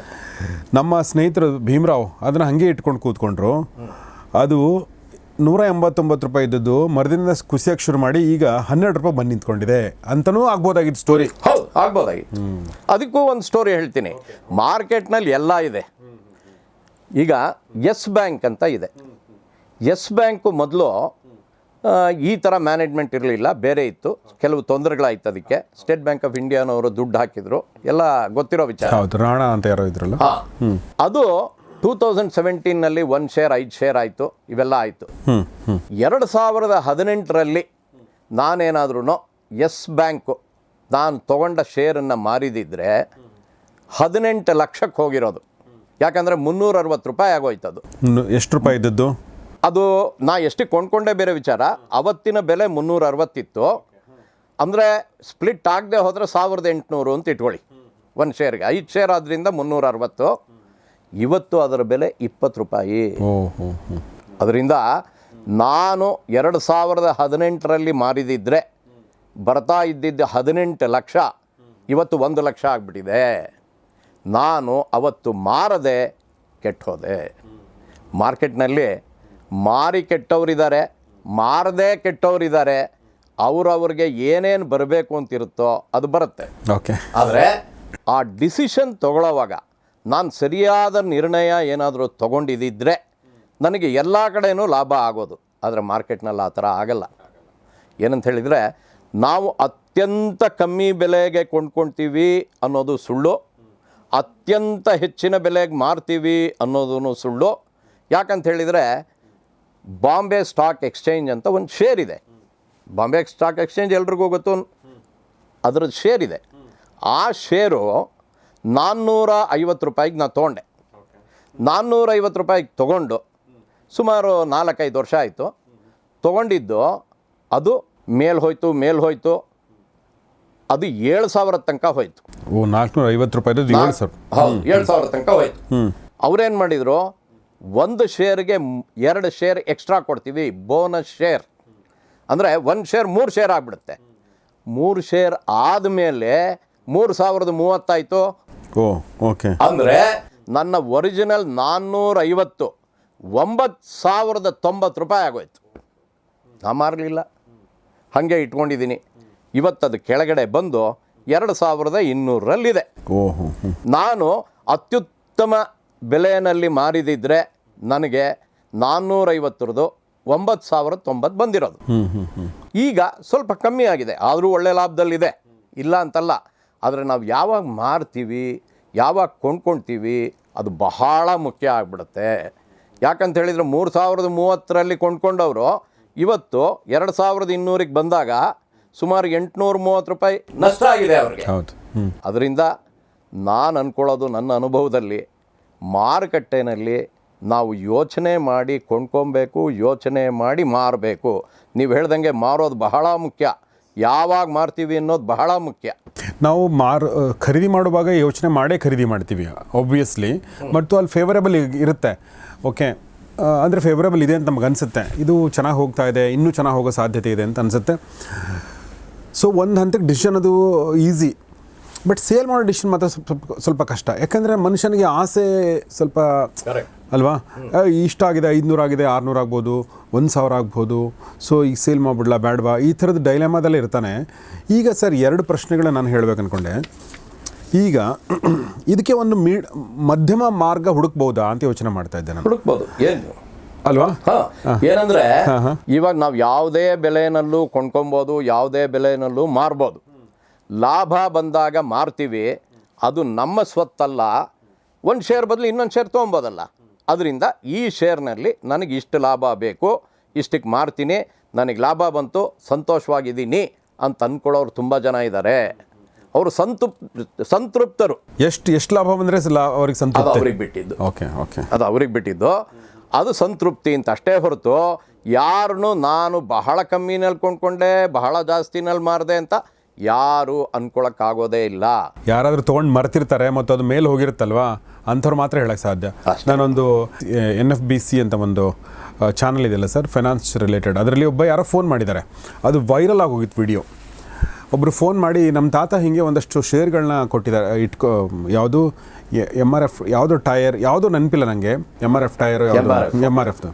ನಮ್ಮ ಸ್ನೇಹಿತರು ಭೀಮರಾವ್ ಅದನ್ನು ಹಾಗೆ ಇಟ್ಕೊಂಡು ಕೂತ್ಕೊಂಡ್ರು. ಅದು ನೂರ ಎಂಬತ್ತೊಂಬತ್ತು ರೂಪಾಯಿ ಇದ್ದದ್ದು ಮರದಿಂದ ಖುಷಿಯಾಗಿ ಶುರು ಮಾಡಿ ಈಗ ಹನ್ನೆರಡು ರೂಪಾಯಿ ಬಂದು ನಿಂತ್ಕೊಂಡಿದೆ ಅಂತಲೂ ಆಗ್ಬೋದಾಗಿತ್ತು ಸ್ಟೋರಿ ಹೌದು ಆಗ್ಬೋದಾಗಿತ್ತು ಅದಕ್ಕೂ ಒಂದು ಸ್ಟೋರಿ ಹೇಳ್ತೀನಿ. ಮಾರ್ಕೆಟ್ನಲ್ಲಿ ಎಲ್ಲ ಇದೆ. ಈಗ ಎಸ್ ಬ್ಯಾಂಕ್ ಅಂತ ಇದೆ. ಎಸ್ ಬ್ಯಾಂಕು ಮೊದಲು ಈ ಥರ ಮ್ಯಾನೇಜ್ಮೆಂಟ್ ಇರಲಿಲ್ಲ ಬೇರೆ ಇತ್ತು. ಕೆಲವು ತೊಂದರೆಗಳಾಯ್ತು ಅದಕ್ಕೆ. ಸ್ಟೇಟ್ ಬ್ಯಾಂಕ್ ಆಫ್ ಇಂಡಿಯಾನವರು ದುಡ್ಡು ಹಾಕಿದ್ರು. ಎಲ್ಲ ಗೊತ್ತಿರೋ ವಿಚಾರ. ಹೌದು ರಾಣ ಅಂತ ಯಾರೋ ಇದ್ರಲ್ಲ. ಅದು ಟೂ ತೌಸಂಡ್ ಸೆವೆಂಟೀನಲ್ಲಿ ಒನ್ ಶೇರ್ ಐದು ಶೇರ್ ಆಯಿತು. ಇವೆಲ್ಲ ಆಯಿತು. ಹ್ಞೂ ಹ್ಞೂ ಎರಡು ಸಾವಿರದ ಹದಿನೆಂಟರಲ್ಲಿ ನಾನೇನಾದ್ರೂ ಎಸ್ ಬ್ಯಾಂಕು ನಾನು ತೊಗೊಂಡ ಶೇರನ್ನು ಮಾರಿದಿದ್ರೆ ಹದಿನೆಂಟು ಲಕ್ಷಕ್ಕೆ ಹೋಗಿರೋದು. ಯಾಕಂದರೆ ಮುನ್ನೂರ ಅರವತ್ತು ರೂಪಾಯಿ ಆಗೋಯ್ತು ಅದು ಎಷ್ಟು ರೂಪಾಯಿ ಇದ್ದದ್ದು? ಅದು ನಾ ಎಷ್ಟಕ್ಕೆ ಕೊಂಡ್ಕೊಂಡೆ ಬೇರೆ ವಿಚಾರ. ಅವತ್ತಿನ ಬೆಲೆ ಮುನ್ನೂರ ಅರವತ್ತಿತ್ತು ಅಂದರೆ ಸ್ಪ್ಲಿಟ್ ಆಗದೆ ಹೋದರೆ ಸಾವಿರದ ಎಂಟುನೂರು ಅಂತ ಇಟ್ಕೊಳ್ಳಿ. ಒಂದು ಶೇರ್ಗೆ ಐದು ಶೇರ್ ಆದ್ರಿಂದ ಮುನ್ನೂರ ಅರವತ್ತು ಇವತ್ತು ಅದರ ಬೆಲೆ ಇಪ್ಪತ್ತು ರೂಪಾಯಿ. ಅದರಿಂದ ನಾನು ಎರಡು ಸಾವಿರದ ಹದಿನೆಂಟರಲ್ಲಿ ಮಾರಿದಿದ್ದರೆ ಬರ್ತಾ ಇದ್ದಿದ್ದ ಹದಿನೆಂಟು ಲಕ್ಷ ಇವತ್ತು ಒಂದು ಲಕ್ಷ ಆಗಿಬಿಟ್ಟಿದೆ. ನಾನು ಅವತ್ತು ಮಾರದೆ ಕೆಟ್ಟೋದೆ. ಮಾರ್ಕೆಟ್ನಲ್ಲಿ ಮಾರಿ ಕೆಟ್ಟವರಿದ್ದಾರೆ ಮಾರದೇ ಕೆಟ್ಟವರಿದ್ದಾರೆ ಅವ್ರವ್ರಿಗೆ ಏನೇನು ಬರಬೇಕು ಅಂತಿರುತ್ತೋ ಅದು ಬರುತ್ತೆ. ಓಕೆ. ಆದರೆ ಆ ಡಿಸಿಷನ್ ತಗೊಳ್ಳೋವಾಗ ನಾನು ಸರಿಯಾದ ನಿರ್ಣಯ ಏನಾದರೂ ತಗೊಂಡಿದ್ದಿದ್ರೆ ನನಗೆ ಎಲ್ಲ ಕಡೆಯೂ ಲಾಭ ಆಗೋದು. ಆದರೆ ಮಾರ್ಕೆಟ್ನಲ್ಲಿ ಆ ಥರ ಆಗಲ್ಲ. ಏನಂತ ಹೇಳಿದರೆ ನಾವು ಅತ್ಯಂತ ಕಮ್ಮಿ ಬೆಲೆಗೆ ಕೊಂಡ್ಕೊಳ್ತೀವಿ ಅನ್ನೋದು ಸುಳ್ಳು. ಅತ್ಯಂತ ಹೆಚ್ಚಿನ ಬೆಲೆಗೆ ಮಾರ್ತೀವಿ ಅನ್ನೋದು ಸುಳ್ಳು. ಯಾಕಂತ ಹೇಳಿದರೆ ಬಾಂಬೆ ಸ್ಟಾಕ್ ಎಕ್ಸ್ಚೇಂಜ್ ಅಂತ ಒಂದು ಶೇರ್ ಇದೆ. ಬಾಂಬೆ ಸ್ಟಾಕ್ ಎಕ್ಸ್ಚೇಂಜ್ ಎಲ್ರಿಗೂ ಗೊತ್ತು ಅದ್ರದ್ದು ಶೇರ್ ಇದೆ. ಆ ಶೇರು ನಾನ್ನೂರ ಐವತ್ತು ರೂಪಾಯಿಗೆ ನಾನು ತೊಗೊಂಡೆ. ನಾನ್ನೂರ ಐವತ್ತು ರೂಪಾಯಿಗೆ ತೊಗೊಂಡು ಸುಮಾರು ನಾಲ್ಕೈದು ವರ್ಷ ಆಯಿತು. ತೊಗೊಂಡಿದ್ದು ಅದು ಮೇಲ್ ಹೋಯ್ತು ಮೇಲ್ ಹೋಯ್ತು. ಅದು ಏಳು ಸಾವಿರ ತನಕ ಹೋಯ್ತು. ಓ ನಾಲ್ಕುನೂರ ಐವತ್ತು ರೂಪಾಯಿ ಏಳು ಸಾವಿರ. ಹೌದು ಏಳು ಸಾವಿರ ತನಕ ಹೋಯ್ತು. ಅವ್ರೇನು ಮಾಡಿದರು? ಒಂದು ಶೇರ್ಗೆ ಎರಡು ಶೇರ್ ಎಕ್ಸ್ಟ್ರಾ ಕೊಡ್ತೀವಿ ಬೋನಸ್ ಶೇರ್. ಅಂದರೆ ಒಂದು ಶೇರ್ ಮೂರು ಶೇರ್ ಆಗಿಬಿಡುತ್ತೆ. ಮೂರು ಶೇರ್ ಆದಮೇಲೆ ಮೂರು ಸಾವಿರದ ಮೂವತ್ತಾಯಿತು. ಓ ಓಕೆ. ಅಂದರೆ ನನ್ನ ಒರಿಜಿನಲ್ ನಾನ್ನೂರ ಐವತ್ತು ಒಂಬತ್ತು ಸಾವಿರದ ತೊಂಬತ್ತು ರೂಪಾಯಿ ಆಗೋಯ್ತು. ನಾ ಮಾರಲಿಲ್ಲ. ಹಾಗೆ ಇಟ್ಕೊಂಡಿದ್ದೀನಿ. ಇವತ್ತದು ಕೆಳಗಡೆ ಬಂದು ಎರಡು ಸಾವಿರದ ಇನ್ನೂರರಲ್ಲಿದೆ ನಾನು ಅತ್ಯುತ್ತಮ ಬೆಲೆಯಲ್ಲಿ ಮಾರಿದಿದ್ರೆ ನನಗೆ ನಾನ್ನೂರೈವತ್ತರದು ಒಂಬತ್ತು ಸಾವಿರದ ತೊಂಬತ್ತು ಬಂದಿರೋದು. ಈಗ ಸ್ವಲ್ಪ ಕಮ್ಮಿ ಆಗಿದೆ. ಆದರೂ ಒಳ್ಳೆ ಲಾಭದಲ್ಲಿದೆ. ಇಲ್ಲ ಅಂತಲ್ಲ. ಆದರೆ ನಾವು ಯಾವಾಗ ಮಾರ್ತೀವಿ ಯಾವಾಗ ಕೊಂಡ್ಕೊಳ್ತೀವಿ ಅದು ಬಹಳ ಮುಖ್ಯ ಆಗಿಬಿಡುತ್ತೆ. ಯಾಕಂತ ಹೇಳಿದರೆ ಮೂರು ಸಾವಿರದ ಮೂವತ್ತರಲ್ಲಿ ಕೊಂಡ್ಕೊಂಡವರು ಇವತ್ತು ಎರಡು ಸಾವಿರದ ಇನ್ನೂರಿಗೆ ಬಂದಾಗ ಸುಮಾರು ಎಂಟುನೂರ ಮೂವತ್ತು ರೂಪಾಯಿ ನಷ್ಟ ಆಗಿದೆ ಅವ್ರಿಗೆ. ಹೌದು. ಅದರಿಂದ ನಾನು ಅಂದ್ಕೊಳ್ಳೋದು ನನ್ನ ಅನುಭವದಲ್ಲಿ ಮಾರುಕಟ್ಟೆನಲ್ಲಿ ನಾವು ಯೋಚನೆ ಮಾಡಿ ಕೊಂಡ್ಕೊಬೇಕು, ಯೋಚನೆ ಮಾಡಿ ಮಾರಬೇಕು. ನೀವು ಹೇಳ್ದಂಗೆ ಮಾರೋದು ಬಹಳ ಮುಖ್ಯ. ಯಾವಾಗ ಮಾರ್ತೀವಿ ಅನ್ನೋದು ಬಹಳ ಮುಖ್ಯ. ನಾವು ಮಾರು ಖರೀದಿ ಮಾಡುವಾಗ ಯೋಚನೆ ಮಾಡೇ ಖರೀದಿ ಮಾಡ್ತೀವಿ ಒಬ್ವಿಯಸ್ಲಿ ಮತ್ತು ಅಲ್ಲಿ ಫೇವರೇಬಲ್ ಇರುತ್ತೆ. ಓಕೆ ಅಂದರೆ ಫೇವರೇಬಲ್ ಇದೆ ಅಂತ ನಮ್ಗೆ ಅನಿಸುತ್ತೆ. ಇದು ಚೆನ್ನಾಗಿ ಹೋಗ್ತಾ ಇದೆ, ಇನ್ನೂ ಚೆನ್ನಾಗಿ ಹೋಗೋ ಸಾಧ್ಯತೆ ಇದೆ ಅಂತ ಅನಿಸುತ್ತೆ. ಸೊ ಒಂದು ಹಂತಕ್ಕೆ ಡಿಸಿಷನ್ ಅದು ಈಸಿ ಬಟ್ ಸೇಲ್ ಮಾಡೋ ಡಿಸಿಷನ್ ಮಾತ್ರ ಸ್ವಲ್ಪ ಸ್ವಲ್ಪ- ಕಷ್ಟ. ಯಾಕಂದರೆ ಮನುಷ್ಯನಿಗೆ ಆಸೆ ಸ್ವಲ್ಪ ಅಲ್ವಾ? ಇಷ್ಟಾಗಿದೆ ಇಷ್ಟ ಆಗಿದೆ ಐದುನೂರು ಆಗಿದೆ ಆರುನೂರು ಆಗ್ಬೋದು ಒಂದು ಸಾವಿರ ಆಗ್ಬೋದು. ಸೊ ಈಗ ಸೇಲ್ ಮಾಡಿಬಿಡ್ಲಾ ಬ್ಯಾಡ್ವಾ? ಈ ಥರದ ಡೈಲೆಮಾದಲ್ಲೇ ಇರ್ತಾನೆ. ಈಗ ಸರ್ ಎರಡು ಪ್ರಶ್ನೆಗಳನ್ನ ನಾನು ಹೇಳಬೇಕು ಅಂದ್ಕೊಂಡೆ ಈಗ [clears throat] ಇದಕ್ಕೆ ಒಂದು ಮೀ ಮಧ್ಯಮ ಮಾರ್ಗ ಹುಡುಕ್ಬೋದಾ ಅಂತ ಯೋಚನೆ ಮಾಡ್ತಾ ಇದ್ದೆ ನಾನು. ಹುಡುಕ್ಬೋದು. ಏನು? ಅಲ್ವಾ? ಹಾಂ. ಏನಂದ್ರೆ ಇವಾಗ ನಾವು ಯಾವುದೇ ಬೆಲೆನಲ್ಲೂ ಕೊಂಡ್ಕೊಬೋದು ಯಾವುದೇ ಬೆಲೆನಲ್ಲೂ ಮಾರ್ಬೋದು. ಲಾಭ ಬಂದಾಗ ಮಾರ್ತೀವಿ ಅದು ನಮ್ಮ ಸ್ವತ್ತಲ್ಲ. ಒಂದು ಶೇರ್ ಬದಲು ಇನ್ನೊಂದು ಶೇರ್ ತೊಗೊಬೋದಲ್ಲ. ಅದರಿಂದ ಈ ಶೇರ್ನಲ್ಲಿ ನನಗೆ ಇಷ್ಟು ಲಾಭ ಬೇಕು ಇಷ್ಟಕ್ಕೆ ಮಾರ್ತೀನಿ ನನಗೆ ಲಾಭ ಬಂತು ಸಂತೋಷವಾಗಿದ್ದೀನಿ ಅಂತ ಅಂದ್ಕೊಳ್ಳೋರು ತುಂಬ ಜನ ಇದ್ದಾರೆ ಅವರು ಸಂತೃಪ್ ಸಂತೃಪ್ತರು. ಎಷ್ಟು ಎಷ್ಟು ಲಾಭ ಬಂದರೆ ಅವ್ರಿಗೆ ಸಂತೃಪ್ತಿ? ಅವ್ರಿಗೆ ಬಿಟ್ಟಿದ್ದು. Okay okay. ಅದು ಅವ್ರಿಗೆ ಬಿಟ್ಟಿದ್ದು. ಅದು ಸಂತೃಪ್ತಿ ಅಂತ ಅಷ್ಟೇ ಹೊರತು ಯಾರನ್ನು ನಾನು ಬಹಳ ಕಮ್ಮಿನಲ್ಲಿ ಕೊಂಡ್ಕೊಂಡೆ ಬಹಳ ಜಾಸ್ತಿನಲ್ಲಿ ಮಾರಿದೆ ಅಂತ ಯಾರು ಅನ್ಕೊಳಕ್ಕಾಗೋದೇ ಇಲ್ಲ. ಯಾರಾದರೂ ತೊಗೊಂಡು ಮರ್ತಿರ್ತಾರೆ ಮತ್ತು ಅದು ಮೇಲೆ ಹೋಗಿರುತ್ತಲ್ವಾ? ಅಂಥವ್ರು ಮಾತ್ರ ಹೇಳಕ್ಕೆ ಸಾಧ್ಯ. ನಾನೊಂದು ಎನ್ ಎಫ್ ಬಿ ಸಿ ಅಂತ ಒಂದು ಚಾನಲ್ ಇದೆಯಲ್ಲ ಸರ್ ಫೈನಾನ್ಸ್ ರಿಲೇಟೆಡ್ ಅದರಲ್ಲಿ ಒಬ್ಬ ಯಾರೋ ಫೋನ್ ಮಾಡಿದ್ದಾರೆ. ಅದು ವೈರಲ್ ಆಗೋಗಿತ್ತು ವಿಡಿಯೋ ಒಬ್ಬರು ಫೋನ್ ಮಾಡಿ ನಮ್ಮ ತಾತ ಹಿಂಗೆ ಒಂದಷ್ಟು ಶೇರ್ಗಳನ್ನ ಕೊಟ್ಟಿದ್ದಾರೆ. ಇಟ್ಕೊ ಯಾವುದು ಎಂ ಆರ್ ಎಫ್ ಯಾವುದು ಟೈರ್ ಯಾವುದು ನೆನಪಿಲ್ಲ ನನಗೆ ಎಂ ಆರ್ ಎಫ್ ಟೈರ್ ಯಾವುದು. ಎಂ ಆರ್ ಎಫ್ದು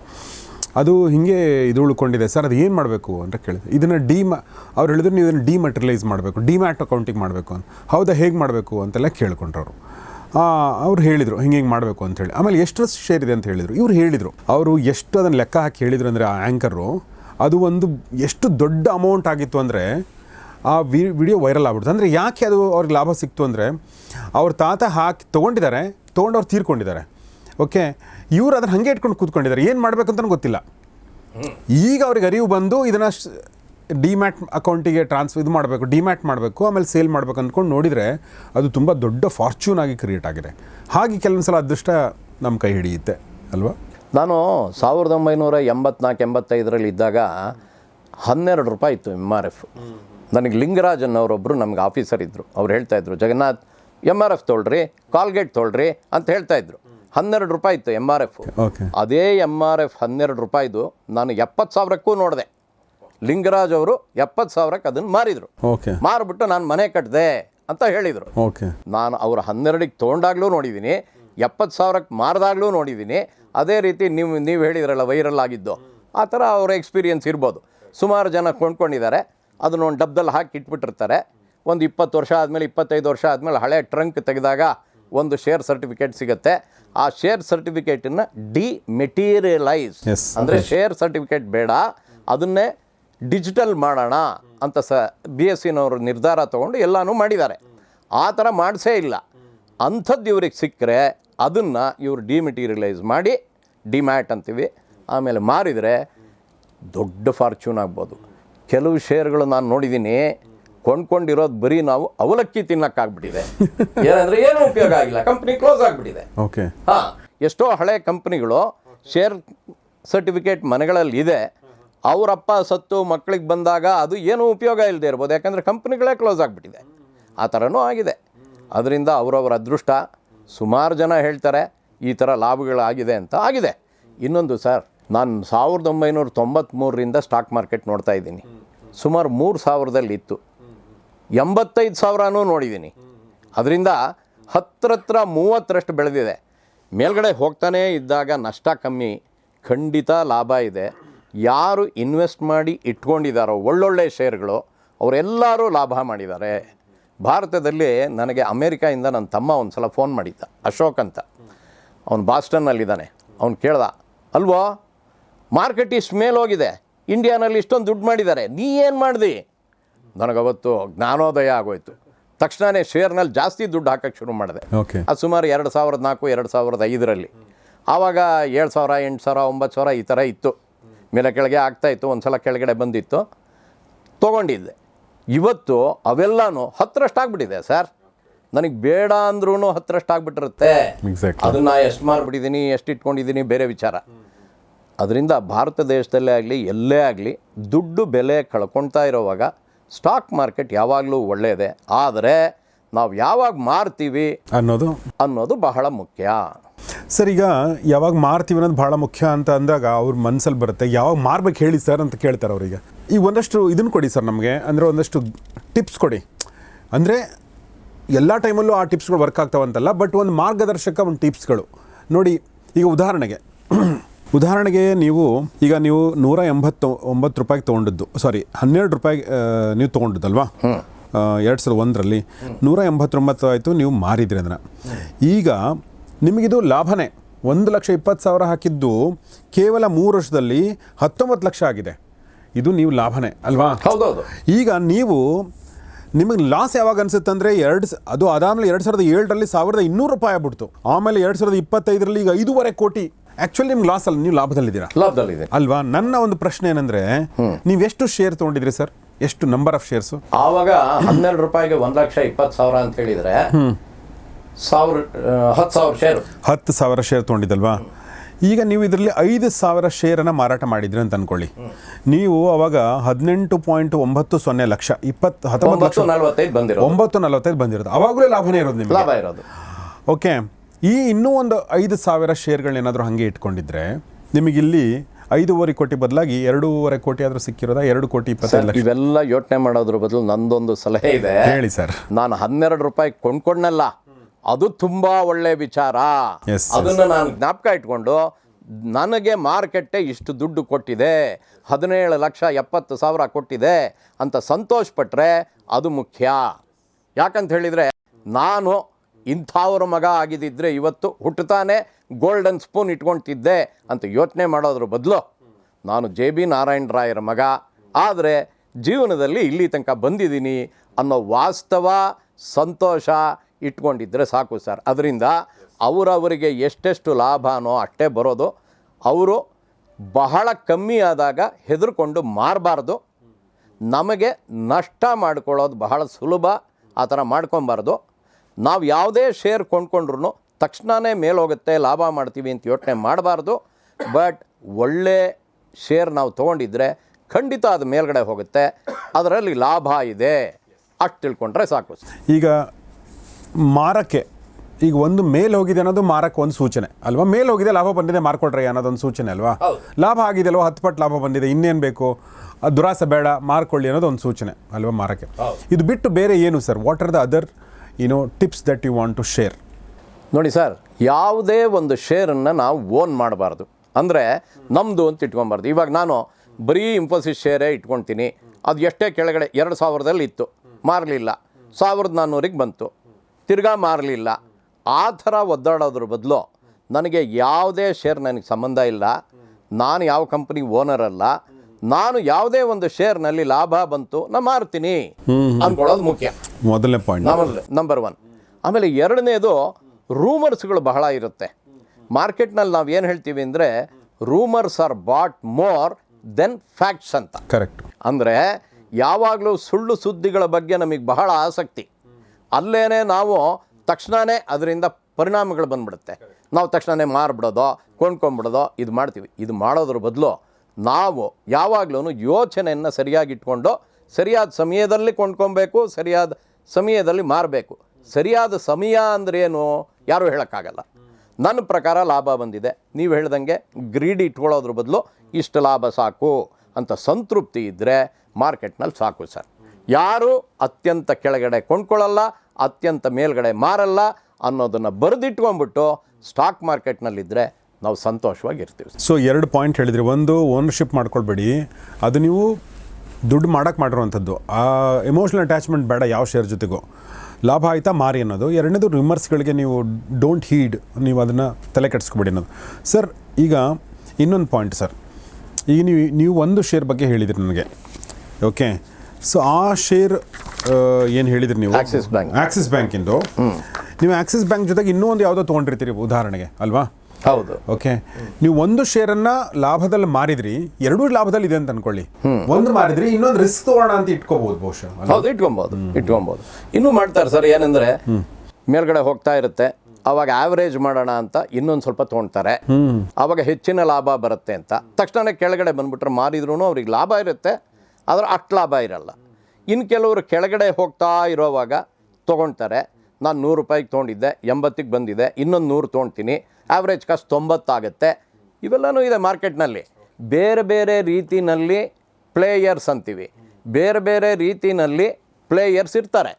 ಅದು ಹಿಂಗೆ ಇದು ಉಳ್ಕೊಂಡಿದೆ ಸರ್, ಅದು ಏನು ಮಾಡಬೇಕು? ಅಂತ ಕೇಳಿದೆ. ಇದನ್ನು ಡಿಮ ಅವ್ರು ಹೇಳಿದ್ರು, ನೀವು ಇದನ್ನು ಡಿಮಟರಿಲೈಸ್ ಮಾಡಬೇಕು, ಡಿಮ್ಯಾಟ್ ಅಕೌಂಟಿಗೆ ಮಾಡಬೇಕು ಅಂತ. ಹೌದಾ, ಹೇಗೆ ಮಾಡಬೇಕು? ಅಂತೆಲ್ಲ ಕೇಳ್ಕೊಂಡ್ರು ಅವರು. ಹೇಳಿದರು, ಹಿಂಗೆ ಹಿಂಗೆ ಮಾಡಬೇಕು ಅಂತ ಹೇಳಿ. ಆಮೇಲೆ ಎಷ್ಟು ಶೇರ್ ಇದೆ ಅಂತ ಹೇಳಿದರು. ಇವ್ರು ಹೇಳಿದರು, ಅವರು ಎಷ್ಟು ಅದನ್ನು ಲೆಕ್ಕ ಹಾಕಿ ಹೇಳಿದರು ಅಂದರೆ ಆ ಆ್ಯಂಕರು ಅದು ಒಂದು ಎಷ್ಟು ದೊಡ್ಡ ಅಮೌಂಟ್ ಆಗಿತ್ತು ಅಂದರೆ ಆ ವಿಡಿಯೋ ವೈರಲ್ ಆಗ್ಬಿಡ್ತು. ಅಂದರೆ ಯಾಕೆ ಅದು ಅವ್ರಿಗೆ ಲಾಭ ಸಿಕ್ತು ಅಂದರೆ, ಅವ್ರ ತಾತ ಹಾಕಿ ತೊಗೊಂಡಿದ್ದಾರೆ ತೊಗೊಂಡು ಅವ್ರು ತೀರ್ಕೊಂಡಿದ್ದಾರೆ. ಓಕೆ, ಇವ್ರು ಅದನ್ನು ಹಾಗೆ ಇಟ್ಕೊಂಡು ಕೂತ್ಕೊಂಡಿದ್ದಾರೆ. ಏನು ಮಾಡಬೇಕು ಅಂತ ಗೊತ್ತಿಲ್ಲ. ಈಗ ಅವ್ರಿಗೆ ಅರಿವು ಬಂದು ಇದನ್ನು ಡಿಮ್ಯಾಟ್ ಅಕೌಂಟಿಗೆ ಟ್ರಾನ್ಸ್ಫರ್ ಇದು ಮಾಡಬೇಕು ಡಿಮ್ಯಾಟ್ ಮಾಡಬೇಕು, ಆಮೇಲೆ ಸೇಲ್ ಮಾಡಬೇಕು ಅಂದ್ಕೊಂಡು ನೋಡಿದರೆ ಅದು ತುಂಬ ದೊಡ್ಡ ಫಾರ್ಚೂನ್ ಆಗಿ ಕ್ರಿಯೇಟ್ ಆಗಿದೆ. ಹಾಗೆ ಕೆಲವೊಂದು ಸಲ ಅದೃಷ್ಟ ನಮ್ಮ ಕೈ ಹಿಡಿಯುತ್ತೆ, ಅಲ್ವಾ? ನಾನು ಸಾವಿರದ ಒಂಬೈನೂರ ಎಂಬತ್ನಾಲ್ಕು, ಎಂಬತ್ತೈದರಲ್ಲಿ ಇದ್ದಾಗ ಹನ್ನೆರಡು ರೂಪಾಯಿ ಇತ್ತು ಎಂ ಆರ್ ಎಫ್ ನನಗೆ ಲಿಂಗರಾಜನ್ ಅವರೊಬ್ಬರು ನಮ್ಗೆ ಆಫೀಸರ್ ಇದ್ದರು ಅವ್ರು ಹೇಳ್ತಾಯಿದ್ರು ಜಗನ್ನಾಥ್ ಎಂ ಆರ್ ಎಫ್ ತೊಳ್ರಿ ಕಾಲ್ಗೇಟ್ ತೊಳ್ರಿ ಅಂತ ಹೇಳ್ತಾ ಇದ್ರು. ಹನ್ನೆರಡು ರೂಪಾಯಿ ಇತ್ತು ಎಂ ಆರ್ ಎಫ್ ಓಕೆ ಅದೇ ಎಂ ಆರ್ ಎಫ್ ಹನ್ನೆರಡು ರೂಪಾಯಿದು ನಾನು ಎಪ್ಪತ್ತು ಸಾವಿರಕ್ಕೂ ನೋಡಿದೆ. ಲಿಂಗರಾಜ್ ಅವರು ಎಪ್ಪತ್ತು ಸಾವಿರಕ್ಕೆ ಅದನ್ನು ಮಾರಿದರು. ಓಕೆ ಮಾರಿಬಿಟ್ಟು ನಾನು ಮನೆ ಕಟ್ಟಿದೆ ಅಂತ ಹೇಳಿದರು. ಓಕೆ ನಾನು ಅವ್ರ ಹನ್ನೆರಡಿಗೆ ತೊಗೊಂಡಾಗ್ಲೂ ನೋಡಿದ್ದೀನಿ ಎಪ್ಪತ್ತು ಸಾವಿರಕ್ಕೆ ಮಾರಿದಾಗ್ಲೂ ನೋಡಿದ್ದೀನಿ ಅದೇ ರೀತಿ ನೀವು ನೀವು ಹೇಳಿದ್ರಲ್ಲ ವೈರಲ್ ಆಗಿದ್ದು. ಆ ಥರ ಅವರ ಎಕ್ಸ್ಪೀರಿಯೆನ್ಸ್ ಇರ್ಬೋದು. ಸುಮಾರು ಜನ ಕೊಂಡ್ಕೊಂಡಿದ್ದಾರೆ. ಅದನ್ನು ಒಂದು ಡಬ್ದಲ್ಲಿ ಹಾಕಿ ಇಟ್ಬಿಟ್ಟಿರ್ತಾರೆ. ಒಂದು ಇಪ್ಪತ್ತು ವರ್ಷ ಆದಮೇಲೆ ಇಪ್ಪತ್ತೈದು ವರ್ಷ ಆದಮೇಲೆ ಹಳೆ ಟ್ರಂಕ್ ತೆಗೆದಾಗ ಒಂದು ಶೇರ್ ಸರ್ಟಿಫಿಕೇಟ್ ಸಿಗುತ್ತೆ. ಆ ಶೇರ್ ಸರ್ಟಿಫಿಕೇಟನ್ನು ಡಿ ಮೆಟೀರಿಯಲೈಸ್ Yes. ಅಂದರೆ ಶೇರ್ ಸರ್ಟಿಫಿಕೇಟ್ ಬೇಡ. ಅದನ್ನೇ ಡಿಜಿಟಲ್ ಮಾಡೋಣ ಅಂತ ಸ ಬಿ ಎಸ್ ಸಿನವರು ನಿರ್ಧಾರ ತೊಗೊಂಡು ಎಲ್ಲನೂ ಮಾಡಿದ್ದಾರೆ. ಆ ಥರ ಮಾಡಿಸೇ ಇಲ್ಲ. ಅಂಥದ್ದು ಇವ್ರಿಗೆ ಸಿಕ್ಕರೆ ಅದನ್ನು ಇವರು ಡಿಮೆಟೀರಿಯಲೈಸ್ ಮಾಡಿ ಡಿಮ್ಯಾಟ್ ಅಂತೀವಿ. ಆಮೇಲೆ ಮಾರಿದರೆ ದೊಡ್ಡ ಫಾರ್ಚೂನ್ ಆಗ್ಬೋದು. ಕೆಲವು ಶೇರ್ಗಳು ನಾನು ನೋಡಿದ್ದೀನಿ ಕೊಂಡ್ಕೊಂಡಿರೋದು ಬರೀ ನಾವು ಅವಲಕ್ಕಿ ತಿನ್ನಕ್ಕಾಗ್ಬಿಟ್ಟಿದೆ. ಏನಂದ್ರೆ ಏನು ಉಪಯೋಗ ಆಗಿಲ್ಲ. ಕಂಪ್ನಿ ಕ್ಲೋಸ್ ಆಗಿಬಿಟ್ಟಿದೆ. ಓಕೆ ಹಾಂ ಎಷ್ಟೋ ಹಳೆ ಕಂಪ್ನಿಗಳು ಶೇರ್ ಸರ್ಟಿಫಿಕೇಟ್ ಮನೆಗಳಲ್ಲಿ ಇದೆ ಅವರಪ್ಪ ಸತ್ತು ಮಕ್ಕಳಿಗೆ ಬಂದಾಗ ಅದು ಏನೂ ಉಪಯೋಗ ಇಲ್ಲದೆ ಇರ್ಬೋದು. ಯಾಕಂದರೆ ಕಂಪ್ನಿಗಳೇ ಕ್ಲೋಸ್ ಆಗಿಬಿಟ್ಟಿದೆ. ಆ ಥರನೂ ಆಗಿದೆ. ಅದರಿಂದ ಅವರವರ ಅದೃಷ್ಟ ಸುಮಾರು ಜನ ಹೇಳ್ತಾರೆ ಈ ಥರ ಲಾಭಗಳಾಗಿದೆ ಅಂತ ಆಗಿದೆ. ಇನ್ನೊಂದು ಸರ್ ನಾನು ಸಾವಿರದ ಒಂಬೈನೂರ ತೊಂಬತ್ತ್ಮೂರರಿಂದ ಸ್ಟಾಕ್ ಮಾರ್ಕೆಟ್ ನೋಡ್ತಾ ಇದ್ದೀನಿ. ಸುಮಾರು ಮೂರು ಸಾವಿರದಲ್ಲಿ ಇತ್ತು ಎಂಬತ್ತೈದು ಸಾವಿರನೂ ನೋಡಿದ್ದೀನಿ. ಅದರಿಂದ ಹತ್ರತ್ರ ಮೂವತ್ತರಷ್ಟು ಬೆಳೆದಿದೆ. ಮೇಲ್ಗಡೆ ಹೋಗ್ತಾನೇ ಇದ್ದಾಗ ನಷ್ಟ ಕಮ್ಮಿ, ಖಂಡಿತ ಲಾಭ ಇದೆ. ಯಾರು ಇನ್ವೆಸ್ಟ್ ಮಾಡಿ ಇಟ್ಕೊಂಡಿದ್ದಾರೋ ಒಳ್ಳೊಳ್ಳೆ ಶೇರ್ಗಳು, ಅವರೆಲ್ಲರೂ ಲಾಭ ಮಾಡಿದ್ದಾರೆ. ಭಾರತದಲ್ಲಿ ನನಗೆ ಅಮೇರಿಕಾಯಿಂದ ನನ್ನ ತಮ್ಮ ಒಂದು ಸಲ ಫೋನ್ ಮಾಡಿದ್ದ, ಅಶೋಕ್ ಅಂತ. ಅವನು ಬಾಸ್ಟನ್ನಲ್ಲಿದ್ದಾನೆ. ಅವ್ನು ಕೇಳ್ದ, ಅಲ್ವೋ, ಮಾರ್ಕೆಟ್ ಇಷ್ಟು ಮೇಲೋಗಿದೆ ಇಂಡಿಯಾನಲ್ಲಿ ಇಷ್ಟೊಂದು ದುಡ್ಡು ಮಾಡಿದ್ದಾರೆ. ನೀ ಏನು ಮಾಡ್ದಿ? ನನಗವತ್ತು ಜ್ಞಾನೋದಯ ಆಗೋಯ್ತು. ತಕ್ಷಣವೇ ಶೇರ್ನಲ್ಲಿ ಜಾಸ್ತಿ ದುಡ್ಡು ಹಾಕೋಕ್ಕೆ ಶುರು ಮಾಡಿದೆ. ಓಕೆ. ಅದು ಸುಮಾರು ಎರಡು ಸಾವಿರದ ನಾಲ್ಕು ಎರಡು ಸಾವಿರದ ಐದರಲ್ಲಿ. ಆವಾಗ ಏಳು ಸಾವಿರ ಎಂಟು ಸಾವಿರ ಒಂಬತ್ತು ಸಾವಿರ ಈ ಥರ ಇತ್ತು. ಮೇಲೆ ಕೆಳಗೆ ಆಗ್ತಾಯಿತ್ತು ಒಂದು ಸಲ ಕೆಳಗಡೆ ಬಂದಿತ್ತು. ತೊಗೊಂಡಿದ್ದೆ. ಇವತ್ತು ಅವೆಲ್ಲನೂ ಹತ್ತರಷ್ಟು ಆಗಿಬಿಟ್ಟಿದೆ ಸರ್. ನನಗೆ ಬೇಡ ಅಂದ್ರೂ ಹತ್ತರಷ್ಟು ಆಗಿಬಿಟ್ಟಿರುತ್ತೆ ಎಕ್ಸಾಕ್ಟ್ಲಿ ಅದನ್ನು ಎಷ್ಟು ಮಾಡಿಬಿಟ್ಟಿದ್ದೀನಿ ಎಷ್ಟು ಇಟ್ಕೊಂಡಿದ್ದೀನಿ ಬೇರೆ ವಿಚಾರ. ಅದರಿಂದ ಭಾರತ ದೇಶದಲ್ಲೇ ಆಗಲಿ ಎಲ್ಲೇ ಆಗಲಿ ದುಡ್ಡು ಬೆಲೆ ಕಳ್ಕೊಳ್ತಾ ಇರೋವಾಗ ಸ್ಟಾಕ್ ಮಾರ್ಕೆಟ್ ಯಾವಾಗಲೂ ಒಳ್ಳೆಯದೇ ಆದರೆ ನಾವು ಯಾವಾಗ ಮಾರ್ತೀವಿ ಅನ್ನೋದು? ಅನ್ನೋದು ಬಹಳ ಮುಖ್ಯ. ಸರ್ ಈಗ ಯಾವಾಗ ಮಾರ್ತೀವಿ ಅನ್ನೋದು ಬಹಳ ಮುಖ್ಯ ಅಂತ ಅಂದಾಗ ಅವ್ರ ಮನಸ್ಸಲ್ಲಿ ಬರುತ್ತೆ. ಯಾವಾಗ ಮಾರ್ಬೇಕು ಹೇಳಿ ಸರ್ ಅಂತ ಕೇಳ್ತಾರೆ ಅವರಿಗೆ. ಈಗ ಒಂದಷ್ಟು ಇದನ್ನು ಕೊಡಿ ಸರ್ ನಮಗೆ ಅಂದರೆ ಒಂದಷ್ಟು ಟಿಪ್ಸ್ ಕೊಡಿ. ಅಂದರೆ ಎಲ್ಲ ಟೈಮಲ್ಲೂ ಆ ಟಿಪ್ಸ್ಗಳು ವರ್ಕ್ ಆಗ್ತಾವಂತಲ್ಲ ಬಟ್ ಒಂದು ಮಾರ್ಗದರ್ಶಕ ಒಂದು ಟಿಪ್ಸ್ಗಳು. ನೋಡಿ ಈಗ ಉದಾಹರಣೆಗೆ ಉದಾಹರಣೆಗೆ ನೀವು ಈಗ ನೀವು ನೂರ ಎಂಬತ್ತು ಒಂಬತ್ತು ರೂಪಾಯಿಗೆ ತೊಗೊಂಡಿದ್ದು ಸಾರಿ ಹನ್ನೆರಡು ರೂಪಾಯಿ ನೀವು ತೊಗೊಂಡಿದ್ದಲ್ವಾ? ಎರಡು ಸಾವಿರದ ಒಂದರಲ್ಲಿ ನೂರ ಎಂಬತ್ತೊಂಬತ್ತು ಆಯಿತು ನೀವು ಮಾರಿದ್ರಿ ಅದನ್ನು. ಈಗ ನಿಮಗಿದು ಲಾಭನೇ. ಒಂದು ಲಕ್ಷ ಇಪ್ಪತ್ತು ಸಾವಿರ ಹಾಕಿದ್ದು ಕೇವಲ ಮೂರು ವರ್ಷದಲ್ಲಿ ಹತ್ತೊಂಬತ್ತು ಲಕ್ಷ ಆಗಿದೆ. ಇದು ನೀವು ಲಾಭನೇ ಅಲ್ವಾ? ಹೌದೌದು. ಈಗ ನೀವು ನಿಮಗೆ ಲಾಸ್ ಯಾವಾಗ ಅನ್ಸುತ್ತೆ ಅಂದರೆ ಎರಡು ಅದು ಅದಾದಮೇಲೆ ಎರಡು ಸಾವಿರದ ಏಳರಲ್ಲಿ ಸಾವಿರದ ಇನ್ನೂರು ರೂಪಾಯಿ ಆಗ್ಬಿಡ್ತು. ಆಮೇಲೆ ಎರಡು ಸಾವಿರದ ಇಪ್ಪತ್ತೈದರಲ್ಲಿ ಈಗ ಐದೂವರೆ ಕೋಟಿ ಆ್ಯಕ್ಚುಲಿ ನಿಮ್ಗೆ ಲಾಸ್ ಅಲ್ಲ ನೀವು ಲಾಭದಲ್ಲಿದ್ದೀರಾ? ಲಾಭದಲ್ಲಿದೆ. ಅಲ್ವಾ? ನನ್ನ ಒಂದು ಪ್ರಶ್ನೆ ಏನಂದ್ರೆ ನೀವು ಎಷ್ಟು ಶೇರ್ ತಗೊಂಡಿದ್ರಿ ಸರ್ ಎಷ್ಟು ನಂಬರ್ ಆಫ್ ಶೇರ್ಸ್ ಆವಾಗ ಹನ್ನೆರಡು ರೂಪಾಯಿಗೆ ಒಂದ್ ಲಕ್ಷ ಇಪ್ಪತ್ತು ಸಾವಿರ ಅಂತ ಹೇಳಿದ್ರೆ ಸಾವಿರ ಹತ್ತು ಸಾವಿರ ಶೇರ್ ಹತ್ತು ಸಾವಿರ ಶೇರ್ ತೊಗೊಂಡಿದ್ದಲ್ವಾ? ಈಗ ನೀವು ಇದರಲ್ಲಿ ಐದು ಸಾವಿರ ಶೇರನ್ನು ಮಾರಾಟ ಮಾಡಿದ್ರಿ ಅಂತ ಅನ್ಕೊಳ್ಳಿ. ನೀವು ಅವಾಗ ಹದಿನೆಂಟು ಪಾಯಿಂಟ್ ಒಂಬತ್ತು ಸೊನ್ನೆ ಲಕ್ಷ ಇಪ್ಪತ್ತು ಹತ್ತೊಂಬತ್ತು ಲಕ್ಷ ಒಂಬತ್ತು ನಲ್ವತ್ತೈದು ಬಂದಿರೋದು. ಒಂಬತ್ತು ನಲವತ್ತೈದು ಬಂದಿರೋದು. ಅವಾಗಲೇ ಲಾಭನೇ ಇರೋದು ನಿಮ್ಗೆ? ಲಾಭ ಇರೋದು. ಓಕೆ ಈ ಇನ್ನೂ ಒಂದು ಐದು ಸಾವಿರ ಶೇರ್ಗಳನ್ನೇನಾದರೂ ಹಾಗೆ ಇಟ್ಕೊಂಡಿದ್ರೆ ನಿಮಗಿಲ್ಲಿ ಐದೂವರೆ ಕೋಟಿ ಬದಲಾಗಿ ಎರಡೂವರೆ ಕೋಟಿ ಆದರೂ ಸಿಕ್ಕಿರೋದ? ಎರಡು ಕೋಟಿ ಇಪ್ಪತ್ತೈದು ಲಕ್ಷ? ಇವೆಲ್ಲ ಯೋಚನೆ ಮಾಡೋದ್ರ ಬದಲು ನಂದೊಂದು ಸಲಹೆ ಇದೆ. ಹೇಳಿ ಸರ್. ನಾನು ಹನ್ನೆರಡು ರೂಪಾಯಿ ಕೊಂಡ್ಕೊಂಡ್ನಲ್ಲ ಅದು ತುಂಬಾ ಒಳ್ಳೆ ವಿಚಾರ. ಅದನ್ನು ನಾನು ಜ್ಞಾಪಕ ಇಟ್ಕೊಂಡು ನನಗೆ ಮಾರುಕಟ್ಟೆ ಇಷ್ಟು ದುಡ್ಡು ಕೊಟ್ಟಿದೆ ಹದಿನೇಳು ಲಕ್ಷ ಎಪ್ಪತ್ತು ಸಾವಿರ ಕೊಟ್ಟಿದೆ ಅಂತ ಸಂತೋಷ ಪಟ್ರೆ ಅದು ಮುಖ್ಯ. ಯಾಕಂತ ಹೇಳಿದರೆ ನಾನು ಇಂಥವ್ರ ಮಗ ಆಗಿದ್ದಿದ್ರೆ ಇವತ್ತು ಹುಟ್ಟುತ್ತಾನೆ ಗೋಲ್ಡನ್ ಸ್ಪೂನ್ ಇಟ್ಕೊಳ್ತಿದ್ದೆ ಅಂತ ಯೋಚನೆ ಮಾಡೋದ್ರ ಬದಲು ನಾನು ಜೆ ಬಿ ನಾರಾಯಣ ರಾಯರ ಮಗ. ಆದರೆ ಜೀವನದಲ್ಲಿ ಇಲ್ಲಿ ತನಕ ಬಂದಿದ್ದೀನಿ ಅನ್ನೋ ವಾಸ್ತವ, ಸಂತೋಷ ಇಟ್ಕೊಂಡಿದ್ದರೆ ಸಾಕು ಸರ್. ಅದರಿಂದ ಅವರವರಿಗೆ ಎಷ್ಟೆಷ್ಟು ಲಾಭನೋ ಅಷ್ಟೇ ಬರೋದು. ಅವರು ಬಹಳ ಕಮ್ಮಿ ಆದಾಗ ಹೆದರ್ಕೊಂಡು ಮಾರಬಾರ್ದು. ನಮಗೆ ನಷ್ಟ ಮಾಡ್ಕೊಳ್ಳೋದು ಬಹಳ ಸುಲಭ. ಆ ಥರ ಮಾಡ್ಕೊಬಾರ್ದು. ನಾವು ಯಾವುದೇ ಶೇರ್ ಕೊಂಡ್ಕೊಂಡ್ರು ತಕ್ಷಣವೇ ಮೇಲೋಗುತ್ತೆ ಲಾಭ ಮಾಡ್ತೀವಿ ಅಂತ ಯೋಚನೆ ಮಾಡಬಾರ್ದು. ಬಟ್ ಒಳ್ಳೆ ಶೇರ್ ನಾವು ತೊಗೊಂಡಿದ್ರೆ ಖಂಡಿತ ಅದು ಮೇಲ್ಗಡೆ ಹೋಗುತ್ತೆ. ಅದರಲ್ಲಿ ಲಾಭ ಇದೆ. ಅಷ್ಟು ತಿಳ್ಕೊಂಡ್ರೆ ಸಾಕು ಈಗ ಮಾರಕ್ಕೆ ಈಗ ಒಂದು ಮೇಲ್ ಹೋಗಿದೆ ಅನ್ನೋದು ಮಾರಕ್ಕೆ ಒಂದು ಸೂಚನೆ ಅಲ್ವಾ? ಮೇಲ್ ಹೋಗಿದೆ ಲಾಭ ಬಂದಿದೆ ಮಾರ್ಕೊಡ್ರಿ ಅನ್ನೋದೊಂದು ಸೂಚನೆ ಅಲ್ವಾ? ಲಾಭ ಆಗಿದೆ ಅಲ್ವಾ ಹತ್ತು ಪಟ್ಟು ಲಾಭ ಬಂದಿದೆ ಇನ್ನೇನು ಬೇಕು? ದುರಾಸೆ ಬೇಡ ಮಾರ್ಕೊಳ್ಳಿ ಅನ್ನೋದು ಒಂದು ಸೂಚನೆ ಅಲ್ವಾ ಮಾರಕ್ಕೆ? ಇದು ಬಿಟ್ಟು ಬೇರೆ ಏನು sir? What are the other you know tips that you want to share ನೋಡಿ ಸರ್ ಯಾವುದೇ ಒಂದು ಶೇರನ್ನು ನಾವು ಓನ್ ಮಾಡಬಾರ್ದು. ಅಂದರೆ ನಮ್ಮದು ಅಂತ ಇಟ್ಕೊಬಾರ್ದು. ಇವಾಗ ನಾನು ಬರೀ ಇನ್ಫೋಸಿಸ್ ಶೇರೇ ಇಟ್ಕೊತೀನಿ. ಅದು ಎಷ್ಟೇ ಕೆಳಗಡೆ ಎರಡು ಸಾವಿರದಲ್ಲಿ ಇತ್ತು. ಮಾರಲಿಲ್ಲ. ಸಾವಿರದ ನಾನ್ನೂರಿಗೆ ಬಂತು. ತಿರ್ಗಾ ಮಾರಲಿಲ್ಲ. ಆ ಥರ ಒದ್ದಾಡೋದ್ರ ಬದಲು ನನಗೆ ಯಾವುದೇ ಶೇರ್ ನನಗೆ ಸಂಬಂಧ ಇಲ್ಲ. ನಾನು ಯಾವ ಕಂಪ್ನಿ ಓನರ್ ಅಲ್ಲ. ನಾನು ಯಾವುದೇ ಒಂದು ಶೇರ್ನಲ್ಲಿ ಲಾಭ ಬಂತು ನಾನು ಮಾರ್ತೀನಿ. ಅಂದ್ಕೊಳ್ಳೋದು ಮುಖ್ಯ. ಮೊದಲನೇ ಪಾಯಿಂಟ್ ಆಮೇಲೆ ನಂಬರ್ ಒನ್ ಆಮೇಲೆ ಎರಡನೇದು ರೂಮರ್ಸ್ಗಳು ಬಹಳ ಇರುತ್ತೆ. ಮಾರ್ಕೆಟ್ನಲ್ಲಿ ನಾವು ಏನು ಹೇಳ್ತೀವಿ ಅಂದರೆ rumours are but more than facts ಅಂತ. ಕರೆಕ್ಟ್ ಅಂದರೆ ಯಾವಾಗಲೂ ಸುಳ್ಳು ಸುದ್ದಿಗಳ ಬಗ್ಗೆ ನಮಗೆ ಬಹಳ ಆಸಕ್ತಿ. ಅಲ್ಲೇ ನಾವು ತಕ್ಷಣವೇ ಅದರಿಂದ ಪರಿಣಾಮಗಳು ಬಂದ್ಬಿಡುತ್ತೆ. ನಾವು ತಕ್ಷಣವೇ ಮಾರ್ಬಿಡೋದೋ ಕೊಂಡ್ಕೊಂಬಿಡೋದೋ ಇದು ಮಾಡ್ತೀವಿ. ಇದು ಮಾಡೋದ್ರ ಬದಲು ನಾವು ಯಾವಾಗಲೂ ಯೋಚನೆಯನ್ನು ಸರಿಯಾಗಿ ಇಟ್ಕೊಂಡು ಸರಿಯಾದ ಸಮಯದಲ್ಲಿ ಕೊಂಡ್ಕೊಬೇಕು ಸರಿಯಾದ ಸಮಯದಲ್ಲಿ ಮಾರಬೇಕು. ಸರಿಯಾದ ಸಮಯ ಅಂದ್ರೆ ಏನು? ಯಾರೂ ಹೇಳೋಕ್ಕಾಗಲ್ಲ. ನನ್ನ ಪ್ರಕಾರ ಲಾಭ ಬಂದಿದೆ. ನೀವು ಹೇಳ್ದಂಗೆ ಗ್ರೀಡಿ ಇಟ್ಕೊಳ್ಳೋದ್ರ ಬದಲು ಇಷ್ಟು ಲಾಭ ಸಾಕು ಅಂತ ಸಂತೃಪ್ತಿ ಇದ್ದರೆ ಮಾರ್ಕೆಟ್ನಲ್ಲಿ ಸಾಕು ಸರ್. ಯಾರು ಅತ್ಯಂತ ಕೆಳಗಡೆ ಕೊಂಡ್ಕೊಳ್ಳಲ್ಲ, ಅತ್ಯಂತ ಮೇಲ್ಗಡೆ ಮಾರಲ್ಲ ಅನ್ನೋದನ್ನು ಬರೆದಿಟ್ಕೊಂಡ್ಬಿಟ್ಟು ಸ್ಟಾಕ್ ಮಾರ್ಕೆಟ್ನಲ್ಲಿದ್ದರೆ ನಾವು ಸಂತೋಷವಾಗಿರ್ತೀವಿ. ಸೊ ಎರಡು ಪಾಯಿಂಟ್ ಹೇಳಿದ್ರಿ. ಒಂದು ಓನರ್ಶಿಪ್ ಮಾಡ್ಕೊಳ್ಬೇಡಿ. ಅದು ನೀವು ದುಡ್ಡು ಮಾಡೋಕ್ಕೆ ಮಾಡಿರುವಂಥದ್ದು. ಆ ಎಮೋಷ್ನಲ್ ಅಟ್ಯಾಚ್ಮೆಂಟ್ ಬೇಡ ಯಾವ ಶೇರ್ ಜೊತೆಗೂ. ಲಾಭ ಆಯಿತಾ ಮಾರಿ ಅನ್ನೋದು. ಎರಡನೇದು ರಿಮರ್ಸ್ಗಳಿಗೆ ನೀವು ಡೋಂಟ್ ಹೀಡ್ ನೀವು ಅದನ್ನು ತಲೆ ಕೆಡಿಸ್ಕೊಬೇಡಿ ಅನ್ನೋದು. ಸರ್ ಈಗ ಇನ್ನೊಂದು ಪಾಯಿಂಟ್ ಸರ್ ಈಗ ನೀವು ನೀವು ಒಂದು ಶೇರ್ ಬಗ್ಗೆ ಹೇಳಿದ್ರಿ ನನಗೆ. ಓಕೆ ಸೊ ಆ ಶೇರ್ ಏನು ಹೇಳಿದ್ರಿ ನೀವು? ಆಕ್ಸಿಸ್ ಬ್ಯಾಂಕ್ ಆಕ್ಸಿಸ್ ಬ್ಯಾಂಕಿಂದು ನೀವು ಆಕ್ಸಿಸ್ ಬ್ಯಾಂಕ್ ಜೊತೆಗೆ ಇನ್ನೂ ಒಂದು ಯಾವುದೋ ತೊಗೊಂಡಿರ್ತೀರಿ ಉದಾಹರಣೆಗೆ ಅಲ್ವಾ? ಹೌದು. ಓಕೆ ನೀವು ಒಂದು ಶೇರನ್ನ ಲಾಭದಲ್ಲಿ ಮಾರಿದ್ರಿ ಎರಡೂ ಲಾಭದಲ್ಲಿ ಇದೆ ಅಂತ ಅನ್ಕೊಳ್ಳಿ. ಒಂದು ಮಾರಿದ್ರಿ ಇನ್ನೊಂದು ರಿಸ್ಕ್ ತಗೋಣ ಅಂತ ಇಟ್ಕೋಬಹುದು ಬಹುಶಃ? ಹೌದು ಇಟ್ಕೊಬಹುದು ಇಟ್ಕೊಬಹುದು ಇನ್ನೂ ಮಾಡ್ತಾರೆ ಸರ್ ಏನಂದ್ರೆ ಮೇಲ್ಗಡೆ ಹೋಗ್ತಾ ಇರುತ್ತೆ ಅವಾಗ ಆವರೇಜ್ ಮಾಡೋಣ ಅಂತ ಇನ್ನೊಂದು ಸ್ವಲ್ಪ ತೊಗೊಳ್ತಾರೆ ಅವಾಗ ಹೆಚ್ಚಿನ ಲಾಭ ಬರುತ್ತೆ ಅಂತ. ತಕ್ಷಣ ಕೆಳಗಡೆ ಬಂದ್ಬಿಟ್ರೆ ಮಾರಿದ್ರೂ ಅವ್ರಿಗೆ ಲಾಭ ಇರುತ್ತೆ ಆದರೆ ಅಷ್ಟು ಲಾಭ ಇರಲ್ಲ. ಇನ್ನು ಕೆಲವರು ಕೆಳಗಡೆ ಹೋಗ್ತಾ ಇರೋವಾಗ ತೊಗೊಳ್ತಾರೆ ನಾನು ನೂರು ರೂಪಾಯಿಗೆ ತೊಗೊಂಡಿದ್ದೆ ಎಂಬತ್ತಿಗೆ ಬಂದಿದೆ ಇನ್ನೊಂದು ನೂರು ತೊಗೊಳ್ತೀನಿ ಆವ್ರೇಜ್ ಕಾಸ್ಟ್ ತೊಂಬತ್ತಾಗುತ್ತೆ. ಇವೆಲ್ಲನೂ ಇದೆ ಮಾರ್ಕೆಟ್ನಲ್ಲಿ. ಬೇರೆ ಬೇರೆ ರೀತಿಯಲ್ಲಿ ಪ್ಲೇಯರ್ಸ್ ಅಂತೀವಿ. ಬೇರೆ ಬೇರೆ ರೀತಿಯಲ್ಲಿ ಪ್ಲೇಯರ್ಸ್ ಇರ್ತಾರೆ.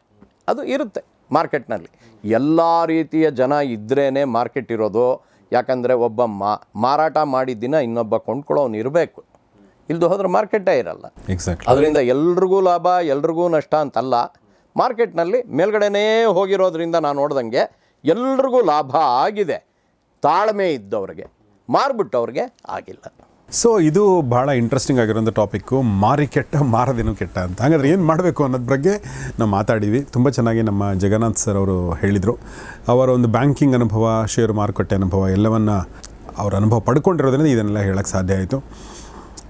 ಅದು ಇರುತ್ತೆ ಮಾರ್ಕೆಟ್ನಲ್ಲಿ. ಎಲ್ಲ ರೀತಿಯ ಜನ ಇದ್ರೇ ಮಾರ್ಕೆಟ್ ಇರೋದು. ಯಾಕಂದರೆ ಒಬ್ಬ ಮಾ ಮಾರಾಟ ಮಾಡಿದ್ದಿನ ಇನ್ನೊಬ್ಬ ಕೊಂಡ್ಕೊಳ್ಳೋನು ಇರಬೇಕು. ಇಲ್ದು ಹೋದ್ರೆ ಮಾರ್ಕೆಟೇ ಇರಲ್ಲ. ಎಕ್ಸಾಕ್ಟ್ ಅದರಿಂದ ಎಲ್ರಿಗೂ ಲಾಭ ಎಲ್ರಿಗೂ ನಷ್ಟ ಅಂತಲ್ಲ. ಮಾರ್ಕೆಟ್ನಲ್ಲಿ ಮೇಲ್ಗಡೆನೇ ಹೋಗಿರೋದ್ರಿಂದ ನಾನು ನೋಡ್ದಂಗೆ ಎಲ್ರಿಗೂ ಲಾಭ ಆಗಿದೆ. ತಾಳ್ಮೆ ಇದ್ದವ್ರಿಗೆ, ಮಾರ್ಬಿಟ್ಟವ್ರಿಗೆ ಆಗಿಲ್ಲ. ಸೊ ಇದು ಭಾಳ ಇಂಟ್ರೆಸ್ಟಿಂಗ್ ಆಗಿರೋಂಥ ಟಾಪಿಕ್ಕು ಮಾರಿ ಕೆಟ್ಟ ಮಾರದೇನು ಕೆಟ್ಟ ಅಂತ. ಹಾಗಾದ್ರೆ ಏನು ಮಾಡಬೇಕು ಅನ್ನೋದ್ರ ಬಗ್ಗೆ ನಾವು ಮಾತಾಡಿದ್ವಿ. ತುಂಬ ಚೆನ್ನಾಗಿ ನಮ್ಮ ಜಗನ್ನಾಥ್ ಸರ್ ಅವರು ಹೇಳಿದರು. ಅವರ ಒಂದು ಬ್ಯಾಂಕಿಂಗ್ ಅನುಭವ ಷೇರು ಮಾರುಕಟ್ಟೆ ಅನುಭವ ಎಲ್ಲವನ್ನ ಅವರ ಅನುಭವ ಪಡ್ಕೊಂಡಿರೋದ್ರಿಂದ ಇದನ್ನೆಲ್ಲ ಹೇಳೋಕ್ಕೆ ಸಾಧ್ಯ ಆಯಿತು.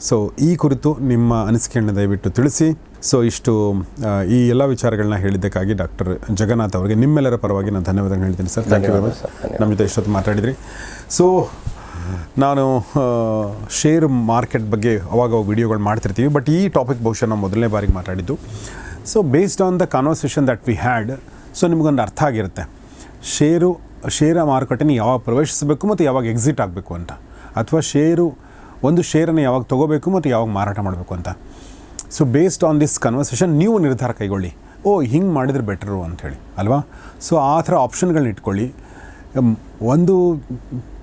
ಸೊ ಈ ಕುರಿತು ನಿಮ್ಮ ಅನಿಸಿಕೆಯನ್ನು ದಯವಿಟ್ಟು ತಿಳಿಸಿ. ಸೊ ಇಷ್ಟು ಈ ಎಲ್ಲ ವಿಚಾರಗಳನ್ನ ಹೇಳಿದ್ದಕ್ಕಾಗಿ ಡಾಕ್ಟರ್ ಜಗನ್ನಾಥ್ ಅವರಿಗೆ ನಿಮ್ಮೆಲ್ಲರ ಪರವಾಗಿ ನಾನು ಧನ್ಯವಾದಗಳು ಹೇಳ್ತೀನಿ sir. Thank you very much ನಮ್ಮ ಜೊತೆ ಇಷ್ಟೊತ್ತು ಮಾತಾಡಿದ್ರಿ. ಸೊ ನಾನು ಶೇರ್ ಮಾರ್ಕೆಟ್ ಬಗ್ಗೆ ಅವಾಗ ವಿಡಿಯೋಗಳು ಮಾಡ್ತಿರ್ತೀವಿ. ಬಟ್ ಈ ಟಾಪಿಕ್ ಬಹುಶಃ ನಾವು ಮೊದಲನೇ ಬಾರಿಗೆ ಮಾತಾಡಿದ್ದು. So based on the conversation that we had so ನಿಮಗೊಂದು ಅರ್ಥ ಆಗಿರುತ್ತೆ. ಷೇರು ಷೇರ ಮಾರುಕಟ್ಟೆನ ಯಾವಾಗ ಪ್ರವೇಶಿಸಬೇಕು ಮತ್ತು ಯಾವಾಗ ಎಕ್ಸಿಟ್ ಆಗಬೇಕು ಅಂತ. ಅಥವಾ ಷೇರು ಒಂದು ಶೇರನ್ನು ಯಾವಾಗ ತೊಗೋಬೇಕು ಮತ್ತು ಯಾವಾಗ ಮಾರಾಟ ಮಾಡಬೇಕು ಅಂತ. So based on this conversation ನೀವು ನಿರ್ಧಾರ ಕೈಗೊಳ್ಳಿ. ಓ, ಹಿಂಗೆ ಮಾಡಿದ್ರೆ ಬೆಟ್ರು ಅಂಥೇಳಿ ಅಲ್ವಾ? ಸೊ ಆ ಥರ ಆಪ್ಷನ್ಗಳನ್ನ ಇಟ್ಕೊಳ್ಳಿ. ಒಂದು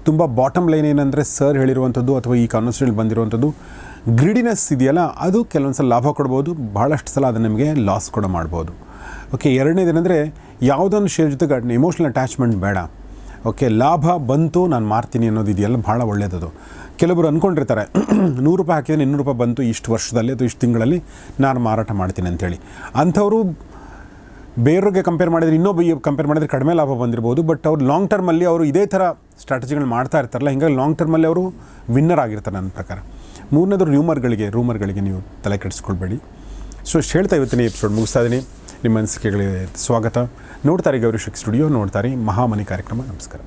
ತುಂಬ ಬಾಟಮ್ ಲೈನ್ ಏನಂದರೆ ಸರ್ ಹೇಳಿರುವಂಥದ್ದು ಅಥವಾ ಈ ಕಾನ್ವರ್ಸೇಷನ್ ಬಂದಿರುವಂಥದ್ದು ಗ್ರಿಡಿನೆಸ್ ಇದೆಯಲ್ಲ, ಅದು ಕೆಲವೊಂದು ಸಲ ಲಾಭ ಕೊಡ್ಬೋದು ಭಾಳಷ್ಟು ಸಲ ಅದು ನಿಮಗೆ ಲಾಸ್ ಕೂಡ ಮಾಡ್ಬೋದು. ಓಕೆ ಎರಡನೇದೇನೆಂದರೆ ಯಾವುದೊಂದು ಶೇರ್ ಜೊತೆಗೆ ಇಮೋಷನಲ್ ಅಟ್ಯಾಚ್ಮೆಂಟ್ ಬೇಡ. ಓಕೆ ಲಾಭ ಬಂತು, ನಾನು ಮಾರ್ತೀನಿ ಅನ್ನೋದು ಇದೆಯಲ್ಲ ಭಾಳ ಒಳ್ಳೆಯದದು ಕೆಲವರು ಅಂದ್ಕೊಂಡಿರ್ತಾರೆ [clears throat] ನೂರು ರೂಪಾಯಿ ಹಾಕಿದ್ರೆ ಇನ್ನೂರು ರೂಪಾಯಿ ಬಂತು ಇಷ್ಟು ವರ್ಷದಲ್ಲಿ ಅಥವಾ ಇಷ್ಟು ತಿಂಗಳಲ್ಲಿ ನಾನು ಮಾರಾಟ ಮಾಡ್ತೀನಿ ಅಂಥೇಳಿ ಅಂಥವರು ಬೇರೆಯವ್ರಿಗೆ ಕಂಪೇರ್ ಮಾಡಿದರೆ, ಇನ್ನೊಬ್ಬ ಕಂಪೇರ್ ಮಾಡಿದರೆ ಕಡಿಮೆ ಲಾಭ ಬಂದಿರ್ಬೋದು ಬಟ್ ಅವ್ರು ಲಾಂಗ್ ಟರ್ಮಲ್ಲಿ ಅವರು ಇದೇ ಥರ ಸ್ಟ್ರಾಟಜಿಗಳು ಮಾಡ್ತಾ ಇರ್ತಾರಲ್ಲ, ಹಿಂಗಾಗಿ ಲಾಂಗ್ ಟರ್ಮಲ್ಲಿ ಅವರು ವಿನ್ನರ್ ಆಗಿರ್ತಾರೆ ನನ್ನ ಪ್ರಕಾರ. ಮೂರನೇದು ರೂಮರ್ಗಳಿಗೆ ರೂಮರ್ಗಳಿಗೆ ನೀವು ತಲೆ ಕೆಡಿಸ್ಕೊಳ್ಬೇಡಿ. ಸೊ ಇಷ್ಟು ಹೇಳ್ತಾ ಇವತ್ತಿನ ಎಪಿಸೋಡ್ ಮುಗಿಸ್ತಾ ಇದ್ದೀನಿ. ನಿಮ್ಮ ಅನಿಸಿಕೆಗಳಿಗೆ ಸ್ವಾಗತ. ನೋಡ್ತಾರೆ ಗೌರಿ ಶಕ್ ಸ್ಟುಡಿಯೋ ನೋಡ್ತಾರೆ ಮಹಾಮನಿ ಕಾರ್ಯಕ್ರಮ. ನಮಸ್ಕಾರ.